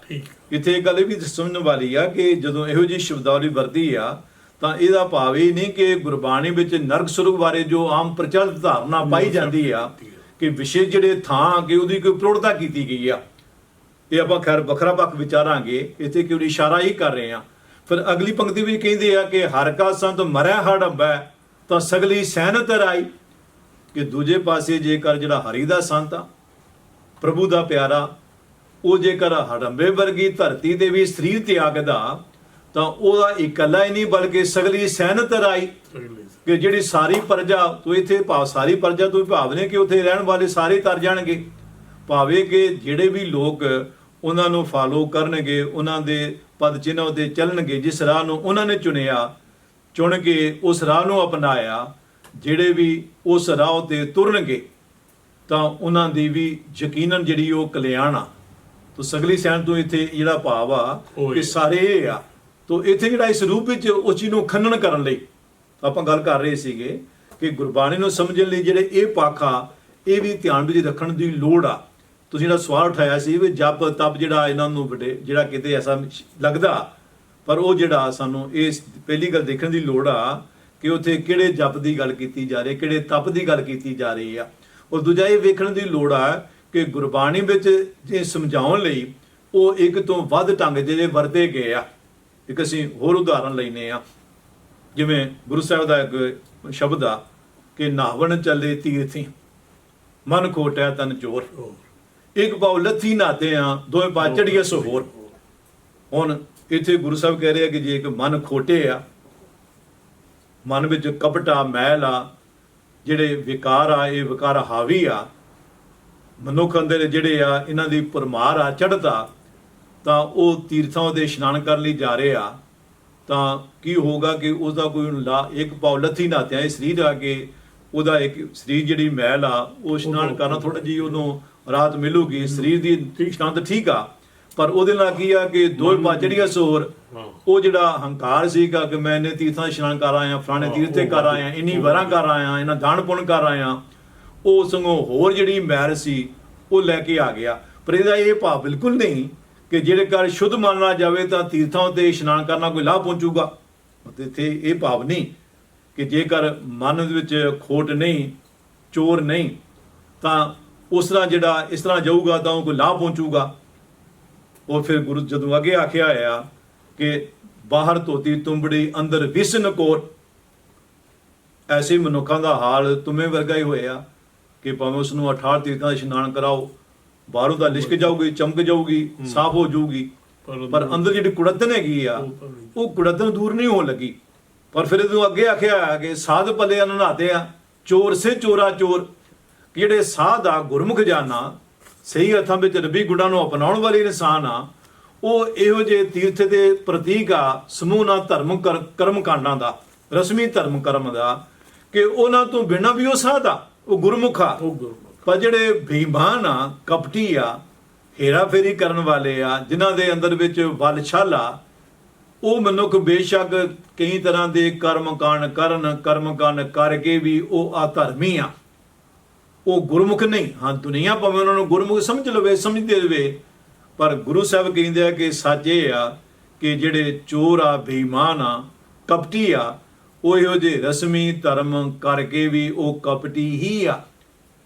ਇੱਥੇ ਇੱਕ ਗੱਲ ਇਹ ਵੀ ਸਮਝਣ ਵਾਲੀ ਆ ਕਿ ਜਦੋਂ ਇਹੋ ਜਿਹੀ ਸ਼ਬਦਾਵਲੀ ਵਰਤੀ ਆ ਤਾਂ ਇਹਦਾ ਭਾਵ ਇਹ ਨਹੀਂ ਕਿ ਗੁਰਬਾਣੀ ਵਿੱਚ ਨਰਕ ਸੁਰਗ ਬਾਰੇ ਜੋ ਆਮ ਪ੍ਰਚਲਿਤ ਧਾਰਨਾ ਪਾਈ ਜਾਂਦੀ ਆ ਕਿ ਵਿਸ਼ੇ ਜਿਹੜੇ ਥਾਂ ਕਿ ਉਹਦੀ ਕੋਈ ਪ੍ਰੋੜਤਾ ਕੀਤੀ ਗਈ ਆ। ਇਹ ਆਪਾਂ ਖੈਰ ਵੱਖਰਾ ਪੱਖ ਵਿਚਾਰਾਂਗੇ ਇੱਥੇ ਕਿਉਂ ਇਸ਼ਾਰਾ ਹੀ ਕਰ ਰਹੇ ਆ। ਫਿਰ ਅਗਲੀ ਪੰਕਤੀ ਵਿੱਚ ਕਹਿੰਦੇ ਆ ਕਿ ਹਰ ਕਾ ਸੰਤ ਮਰੈ ਹੜੰਬੈ ਤਾਂ ਸਗਲੀ ਸਹਿਨਤ ਰਾਈ। ਕਿ ਦੂਜੇ ਪਾਸੇ ਜੇਕਰ ਜਿਹੜਾ ਹਰੀ ਦਾ ਸੰਤ ਆ ਪ੍ਰਭੂ ਦਾ ਪਿਆਰਾ, ਉਹ ਜੇਕਰ ਹੜੰਬੇ ਵਰਗੀ ਧਰਤੀ ਤੇ ਵੀ ਸਰੀਰ ਤਿਆਗਦਾ ਤਾਂ ਉਹਦਾ ਇਕੱਲਾ ਹੀ ਨਹੀਂ, ਬਲਕਿ ਸਗਲੀ ਸਹਿਨਤ ਰਾਈ ਕਿ ਜਿਹੜੀ ਸਾਰੀ ਪ੍ਰਜਾ, ਤੂੰ ਇੱਥੇ ਭਾਵ ਸਾਰੀ ਪ੍ਰਜਾ, ਤੂੰ ਭਾਵ ਨੇ ਕਿ ਉੱਥੇ ਰਹਿਣ ਵਾਲੇ ਸਾਰੇ ਤਰ ਜਾਣਗੇ। ਭਾਵੇਂ ਕਿ ਜਿਹੜੇ ਵੀ ਲੋਕ ਉਹਨਾਂ ਨੂੰ ਫਾਲੋ ਕਰਨਗੇ, ਉਹਨਾਂ ਦੇ ਪਦ ਚਿੰਨ੍ਹ ਉਤੇ ਚੱਲਣਗੇ, ਜਿਸ ਰਾਹ ਨੂੰ ਉਹਨਾਂ ਨੇ ਚੁਣਿਆ, ਚੁਣ ਕੇ ਉਸ ਰਾਹ ਨੂੰ ਅਪਣਾਇਆ, ਜਿਹੜੇ ਵੀ ਉਸ ਰਾਹ ਉਤੇ ਤੁਰਨਗੇ ਤਾਂ ਉਹਨਾਂ ਦੀ ਵੀ ਯਕੀਨਨ ਜਿਹੜੀ ਉਹ ਕਲਿਆਣ ਆ। ਤੋ ਸਗਲੀ ਸੈਨ ਤੋਂ ਇੱਥੇ ਜਿਹੜਾ ਭਾਵ ਆ ਕਿ। ਸਾਰੇ ਇਹ ਆ। ਤੋ ਇੱਥੇ ਜਿਹੜਾ ਇਸ ਰੂਪ ਵਿੱਚ ਉਸ ਚੀਜ਼ ਨੂੰ ਖੰਡਨ ਕਰਨ ਲਈ ਆਪਾਂ ਗੱਲ ਕਰ ਰਹੇ ਸੀਗੇ ਕਿ ਗੁਰਬਾਣੀ ਨੂੰ ਸਮਝਣ ਲਈ ਜਿਹੜੇ ਇਹ ਪੱਖ ਆ ਇਹ ਵੀ ਧਿਆਨ ਵਿੱਚ ਰੱਖਣ ਦੀ ਲੋੜ ਆ। ਤੁਸੀਂ ਜਿਹੜਾ ਸਵਾਲ ਉਠਾਇਆ ਸੀ ਵੀ ਜਪ ਤਪ ਜਿਹੜਾ ਇਹਨਾਂ ਨੂੰ ਵੱਡੇ ਜਿਹੜਾ ਕਿਤੇ ਐਸਾ ਲੱਗਦਾ ਪਰ ਉਹ ਜਿਹੜਾ ਸਾਨੂੰ ਇਸ ਪਹਿਲੀ ਗੱਲ ਦੇਖਣ ਦੀ ਲੋੜ ਆ ਕਿ ਉੱਥੇ ਕਿਹੜੇ ਜਪ ਦੀ ਗੱਲ ਕੀਤੀ ਜਾ ਰਹੀ ਹੈ ਕਿਹੜੇ ਤਪ ਦੀ ਗੱਲ ਕੀਤੀ ਜਾ ਰਹੀ ਆ। ਔਰ ਦੂਜਾ ਇਹ ਵੇਖਣ ਦੀ ਲੋੜ ਆ ਕਿ ਗੁਰਬਾਣੀ ਵਿੱਚ ਜੇ ਸਮਝਾਉਣ ਲਈ ਉਹ ਇੱਕ ਤੋਂ ਵੱਧ ਢੰਗ ਜਿਹੜੇ ਵਰਤੇ ਗਏ ਆ। ਇੱਕ ਅਸੀਂ ਹੋਰ ਉਦਾਹਰਨ ਲੈਨੇ ਆ ਜਿਵੇਂ ਗੁਰੂ ਸਾਹਿਬ ਦਾ ਇੱਕ ਸ਼ਬਦ ਆ ਕਿ ਨਾਵਣ ਚੱਲੇ ਤੀਰਥੀ, ਮਨ ਖੋਟਿਆ ਤਨ ਚੋਰ ਇੱਕ ਪਾਉ ਲੱਥੀ ਨਾਤੇ ਆ, ਦੋਵੇਂ ਪਾ ਚੜੀਏ ਸੋ ਹੋਰ। ਹੁਣ ਇੱਥੇ ਗੁਰੂ ਸਾਹਿਬ ਕਹਿ ਰਹੇ ਆ ਕਿ ਜੇ ਇੱਕ ਮਨ ਖੋਟੇ ਆ, ਮਨ ਵਿੱਚ ਕਪਟਾ, ਮੈਲ ਆ ਜਿਹੜੇ ਵਿਕਾਰ ਆ ਇਹ ਵਿਕਾਰ ਹਾਵੀ ਆ ਮਨੁੱਖ ਅੰਦਰ ਜਿਹੜੇ ਆ ਇਹਨਾਂ ਦੀ ਪਰਮਾਰ ਆ ਚੜਦਾ ਤਾਂ ਉਹ ਤੀਰਥਾਂ ਦੇ ਇਸ਼ਨਾਨ ਕਰਨ ਲਈ ਜਾ ਰਹੇ ਆ। ਤਾਂ ਕੀ ਹੋਗਾ ਕਿ ਉਸ ਦਾ ਕੋਈ ਲਾ ਇੱਕ ਪਾਉ ਲੱਥੀ ਨਾਤਿਆਂ ਇਹ ਸਰੀਰ ਆ ਕੇ ਉਹਦਾ ਇੱਕ ਸਰੀਰ ਜਿਹੜੀ ਮੈਲ ਆ ਉਹ ਇਸ਼ਨਾਨ ਕਰਨਾ ਥੋੜਾ ਜੀ ਉਹਨੂੰ ਰਾਤ ਮਿਲੂਗੀ। ਸਰੀਰ ਦੀ ਇਸ਼ਨਾਨ ਤਾਂ ਠੀਕ ਆ ਪਰ ਉਹਦੇ ਨਾਲ ਕੀ ਆ ਕਿ ਦੋ ਪਾਚੜੀਆਂ ਸੋਰ ਉਹ ਜਿਹੜਾ ਹੰਕਾਰ ਸੀਗਾ ਕਿ ਮੈਂ ਇਹਨੇ ਤੀਰਥਾਂ ਇਸ਼ਨਾਨ ਕਰ ਆਇਆ ਫਲਾਣੇ ਤੀਰਥੇ ਕਰ ਆਇਆ ਇੰਨੀ ਵਰਾਂ ਕਰ ਆਇਆ ਇਹਨਾਂ ਦਾਨ ਪੁੰਨ ਕਰ ਆਇਆ ਉਹ ਸੰਗੋਂ ਹੋਰ ਜਿਹੜੀ ਮੈਲ ਸੀ ਉਹ ਲੈ ਕੇ ਆ ਗਿਆ। ਪਰ ਇਹਦਾ ਇਹ ਭਾਵ ਬਿਲਕੁਲ ਨਹੀਂ ਕਿ ਜਿਹੜੇ ਘਰ ਸ਼ੁੱਧ ਮੰਨਣਾ ਜਾਵੇ ਤਾਂ ਤੀਰਥਾਂ ਉਤੇ ਇਸ਼ਨਾਨ ਕਰਨਾ ਕੋਈ ਲਾਭ ਪਹੁੰਚੂਗਾ। ਤੇ ਇੱਥੇ ਇਹ ਭਾਵ ਨਹੀਂ ਕਿ ਜੇਕਰ ਮਨ ਦੇ ਵਿੱਚ ਖੋਟ ਨਹੀਂ ਚੋਰ ਨਹੀਂ ਤਾਂ ਉਸ ਤਰ੍ਹਾਂ ਜਿਹੜਾ ਇਸ ਤਰ੍ਹਾਂ ਜਾਊਗਾ ਤਾਂ ਉਹ ਕੋਈ ਲਾਭ ਪਹੁੰਚੂਗਾ। ਉਹ ਫਿਰ ਗੁਰੂ ਜਦੋਂ ਅੱਗੇ ਆਖਿਆ ਆ ਕਿ ਬਾਹਰ ਧੋਤੀ ਤੁੰਬੜੀ ਅੰਦਰ ਵਿਸਨ ਕੋਟ ਐਸੇ ਮਨੁੱਖਾਂ ਦਾ ਹਾਲ ਤੁਮੇ ਵਰਗਾ ਹੀ ਹੋਇਆ ਕਿ ਭਾਵੇਂ ਉਸ ਨੂੰ 18 ਤੀਰਥਾਂ ਦਾ ਇਸ਼ਨਾਨ ਕਰਾਓ ਬਾਹਰੋਂ ਦਾ ਲਿਸ਼ਕ ਜਾਊਗੀ ਚਮਕ ਜਾਊਗੀ ਸਾਫ਼ ਹੋ ਜਾਊਗੀ। ਪਰ ਅੰਦਰ ਜਿਹੜੀ ਕੁੜਤਨ ਹੈਗੀ ਆ ਉਹ ਕੁੜਤਨ ਦੂਰ ਨਹੀਂ ਹੋਣ ਲੱਗੀ। ਪਰ ਫਿਰ ਇਹਨੂੰ ਅੱਗੇ ਆਖਿਆ ਆ ਕਿ ਸਾਧ ਪੱਲੇ ਨਹਾਤੇ ਆ ਚੋਰ ਸੇ ਚੋਰਾ ਚੋਰ ਜਿਹੜੇ ਸਾਧ ਆ ਗੁਰਮੁਖ ਜਾਨਾ ਸਹੀ ਅਰਥਾਂ ਵਿੱਚ ਰੱਬੀ ਗੁਣਾਂ ਨੂੰ ਅਪਣਾਉਣ ਵਾਲੇ ਇਨਸਾਨ ਆ। ਉਹ ਇਹੋ ਜਿਹੇ ਤੀਰਥ ਦੇ ਪ੍ਰਤੀਕ ਆ ਸਮੂਹ ਨਾਲ ਧਰਮ ਕਰ- ਕਰਮ ਕਾਂਡਾਂ ਦਾ ਰਸਮੀ ਧਰਮ ਕਰਮ ਦਾ ਕਿ ਉਹਨਾਂ ਤੋਂ ਬਿਨਾਂ ਵੀ ਉਹ ਸਾਧ ਆ ਉਹ ਗੁਰਮੁਖ ਆ। ਪਰ ਜਿਹੜੇ ਬੇਈਮਾਨ ਆ ਕਪਟੀ ਆ ਹੇਰਾ ਫੇਰੀ ਕਰਨ ਵਾਲੇ ਆ ਜਿਨ੍ਹਾਂ ਦੇ ਅੰਦਰ ਵਿੱਚ ਵੱਲ ਛਲ ਆ ਉਹ ਮਨੁੱਖ ਬੇਸ਼ੱਕ ਕਈ ਤਰ੍ਹਾਂ ਦੇ ਕਰਮ ਕਾਂਡ ਕਰਨ ਕਰਮ ਕਾਂਡ ਕਰਕੇ ਵੀ ਉਹ ਆਧਰਮੀ ਆ। ਉਹ ਗੁਰਮੁਖ ਨਹੀਂ। ਹਾਂ ਦੁਨੀਆ ਭਾਵੇਂ ਉਹਨਾਂ ਨੂੰ ਗੁਰਮੁਖ ਸਮਝ ਲਵੇ ਸਮਝਦੇ ਲਵੇ ਪਰ ਗੁਰੂ ਸਾਹਿਬ ਕਹਿੰਦੇ ਆ ਕਿ ਸੱਚ ਇਹ ਆ ਕਿ ਜਿਹੜੇ ਚੋਰ ਆ ਬੇਈਮਾਨ ਆ ਕਪਟੀ ਆ ਉਹ ਇਹੋ ਜਿਹੇ ਰਸਮੀ ਧਰਮ ਕਰਕੇ ਵੀ ਉਹ ਕਪਟੀ ਹੀ ਆ।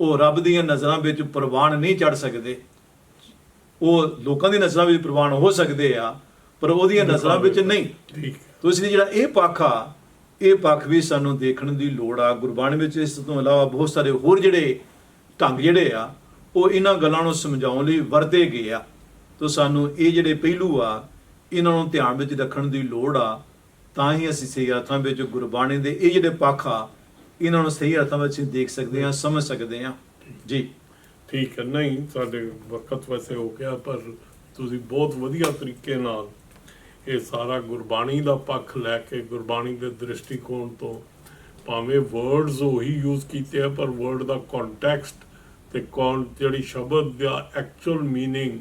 ਉਹ ਰੱਬ ਦੀਆਂ ਨਜ਼ਰਾਂ ਵਿੱਚ ਪ੍ਰਵਾਨ ਨਹੀਂ ਚੜ ਸਕਦੇ। ਉਹ ਲੋਕਾਂ ਦੀ ਨਜ਼ਰਾਂ ਵਿੱਚ ਪ੍ਰਵਾਨ ਹੋ ਸਕਦੇ ਆ ਪਰ ਉਹਦੀਆਂ ਨਜ਼ਰਾਂ ਵਿੱਚ ਨਹੀਂ। ਠੀਕ ਤੋ ਇਸ ਲਈ ਜਿਹੜਾ ਇਹ ਪੱਖ ਆ ਇਹ ਪੱਖ ਵੀ ਸਾਨੂੰ ਦੇਖਣ ਦੀ ਲੋੜ ਆ। ਗੁਰਬਾਣੀ ਵਿੱਚ ਇਸ ਤੋਂ ਇਲਾਵਾ ਬਹੁਤ ਸਾਰੇ ਹੋਰ ਜਿਹੜੇ ਢੰਗ ਜਿਹੜੇ ਆ, ਉਹ ਇਹਨਾਂ ਗੱਲਾਂ ਨੂੰ ਸਮਝਾਉਣ ਲਈ ਵਰਤੇ ਗਏ ਆ। ਤੋ ਸਾਨੂੰ ਇਹ ਜਿਹੜੇ ਪਹਿਲੂ ਆ, ਇਹਨਾਂ ਨੂੰ ਧਿਆਨ ਵਿੱਚ ਰੱਖਣ ਦੀ ਲੋੜ ਆ। ਤਾਂ ਹੀ ਅਸੀਂ ਸਹੀ ਅਰਥਾਂ ਵਿੱਚ ਗੁਰਬਾਣੀ ਦੇ ਇਹ ਜਿਹੜੇ ਪੱਖ ਆ, ਇਹਨਾਂ ਨੂੰ ਸਹੀ ਅਰਥਾਂ ਵਿੱਚ ਦੇਖ ਸਕਦੇ ਹਾਂ ਸਮਝ ਸਕਦੇ ਹਾਂ ਜੀ। ਠੀਕ ਹੈ। ਨਹੀਂ ਸਾਡੇ ਵਕਤ ਵੈਸੇ ਹੋ ਗਿਆ, ਪਰ ਤੁਸੀਂ ਬਹੁਤ ਵਧੀਆ ਤਰੀਕੇ ਨਾਲ ਇਹ ਸਾਰਾ ਗੁਰਬਾਣੀ ਦਾ ਪੱਖ ਲੈ ਕੇ ਗੁਰਬਾਣੀ ਦੇ ਦ੍ਰਿਸ਼ਟੀਕੋਣ ਤੋਂ ਭਾਵੇਂ ਵਰਡਸ ਉਹੀ ਯੂਜ਼ ਕੀਤੇ ਆ ਪਰ ਵਰਡ ਦਾ ਕੰਟੈਕਸਟ ਤੇ ਕੌਣ ਜਿਹੜੀ ਸ਼ਬਦ ਦਾ ਐਕਚੁਅਲ मीनिंग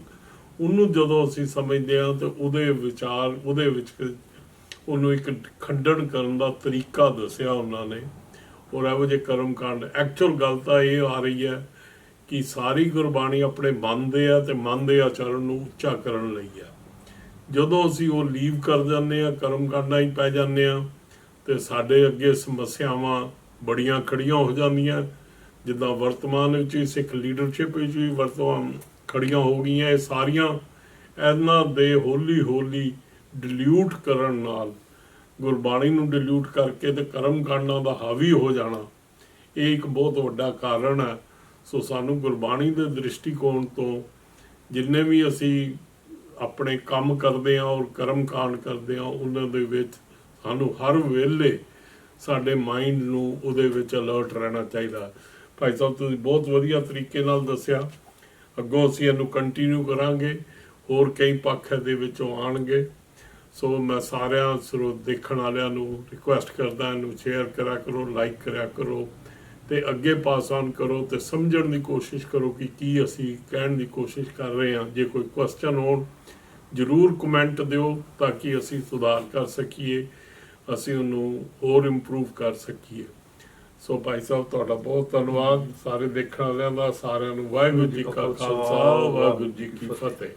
ਉਹਨੂੰ ਜਦੋਂ ਅਸੀਂ ਸਮਝਦੇ ਹਾਂ ਤੇ ਉਹਦੇ ਵਿਚਾਰ ਉਹਦੇ ਵਿੱਚ ਉਹਨੂੰ ਇੱਕ ਖੰਡਨ ਕਰਨ ਦਾ ਤਰੀਕਾ ਦੱਸਿਆ ਉਹਨਾਂ ਨੇ ਔਰ ਇਹੋ ਜਿਹੇ ਕਰਮ ਕਾਂਡ ਐਕਚੁਅਲ ਗੱਲ ਤਾਂ ਇਹ ਆ ਰਹੀ ਹੈ ਕਿ ਸਾਰੀ ਗੁਰਬਾਣੀ ਆਪਣੇ ਮਨ ਦੇ ਆ ਤੇ ਮਨ ਦੇ ਆਚਰਣ ਨੂੰ ਉੱਚਾ ਕਰਨ ਲਈ ਆ ਜਦੋਂ ਅਸੀਂ ਉਹ ਲੀਵ ਕਰ ਜਾਂਦੇ ਆ ਕਰਮ ਕਾਂਡਾਂ ਹੀ ਪੈ ਜਾਂਦੇ ਆ ਤੇ ਸਾਡੇ ਅੱਗੇ ਸਮੱਸਿਆਵਾਂ ਬੜੀਆਂ ਖੜੀਆਂ ਹੋ ਜਾਂਦੀਆਂ। ਜਿੱਦਾਂ ਵਰਤਮਾਨ ਵਿੱਚ ਵੀ ਸਿੱਖ ਲੀਡਰਸ਼ਿਪ ਵਿੱਚ ਵੀ ਵਰਤਮਾਨ ਖੜੀਆਂ ਹੋ ਗਈਆਂ, ਇਹ ਸਾਰੀਆਂ ਇਹਨਾਂ ਦੇ ਹੌਲੀ ਹੌਲੀ ਡਿਲੂਟ ਕਰਨ ਨਾਲ, ਗੁਰਬਾਣੀ ਨੂੰ ਡਿਲੂਟ ਕਰਕੇ ਤੇ ਕਰਮ ਕਾਂਡਾਂ ਦਾ ਹਾਵੀ ਹੋ ਜਾਣਾ, ਇਹ ਇੱਕ ਬਹੁਤ ਵੱਡਾ ਕਾਰਨ ਹੈ। ਸੋ ਸਾਨੂੰ ਗੁਰਬਾਣੀ ਦੇ ਦ੍ਰਿਸ਼ਟੀਕੋਣ ਤੋਂ ਜਿੰਨੇ ਵੀ ਅਸੀਂ ਆਪਣੇ ਕੰਮ ਕਰਦੇ ਹਾਂ ਔਰ ਕਰਮ ਕਾਂਡ ਕਰਦੇ ਹਾਂ, ਉਹਨਾਂ ਦੇ ਵਿੱਚ ਸਾਨੂੰ ਹਰ ਵੇਲੇ ਸਾਡੇ ਮਾਈਂਡ ਨੂੰ ਉਹਦੇ ਵਿੱਚ ਅਲਰਟ ਰਹਿਣਾ ਚਾਹੀਦਾ। ਭਾਈ ਸਾਹਿਬ, ਤੁਸੀਂ ਬਹੁਤ ਵਧੀਆ ਤਰੀਕੇ ਨਾਲ ਦੱਸਿਆ। ਅੱਗੋਂ ਅਸੀਂ ਇਹਨੂੰ ਕੰਟੀਨਿਊ ਕਰਾਂਗੇ, ਹੋਰ ਕਈ ਪੱਖ ਇਹਦੇ ਵਿੱਚੋਂ ਆਣਗੇ ਸੋ ਮੈਂ ਸਾਰਿਆਂ ਸਰੋਤ ਦੇਖਣ ਵਾਲਿਆਂ ਨੂੰ ਰਿਕੁਐਸਟ ਕਰਦਾ, ਇਹਨੂੰ ਸ਼ੇਅਰ ਕਰਿਆ ਕਰੋ ਲਾਈਕ ਕਰਿਆ ਕਰੋ। ਤੇ ਅੱਗੇ ਪਾਸ ਆਨ ਕਰੋ ਤੇ ਸਮਝਣ ਦੀ ਕੋਸ਼ਿਸ਼ ਕਰੋ ਕਿ ਕੀ ਅਸੀਂ ਕਹਿਣ ਦੀ ਕੋਸ਼ਿਸ਼ ਕਰ ਰਹੇ ਹਾਂ। ਜੇ ਕੋਈ ਕੁਐਸਚਨ ਹੋਣ ਜਰੂਰ ਕਮੈਂਟ ਦਿਓ ਤਾਂ ਕਿ ਅਸੀਂ ਸੁਧਾਰ ਕਰ ਸਕੀਏ ਅਸੀਂ ਉਹਨੂੰ ਹੋਰ ਇੰਪਰੂਵ ਕਰ ਸਕੀਏ। ਸੋ ਭਾਈ ਸਾਹਿਬ ਤੁਹਾਡਾ ਬਹੁਤ ਧੰਨਵਾਦ। ਸਾਰੇ ਦੇਖਣ ਵਾਲਿਆਂ ਦਾ ਸਾਰਿਆਂ ਨੂੰ ਵਾਹਿਗੁਰੂ ਜੀ ਕਾ ਖਾਲਸਾ ਵਾਹਿਗੁਰੂ ਜੀ ਕੀ ਫਤਿਹ।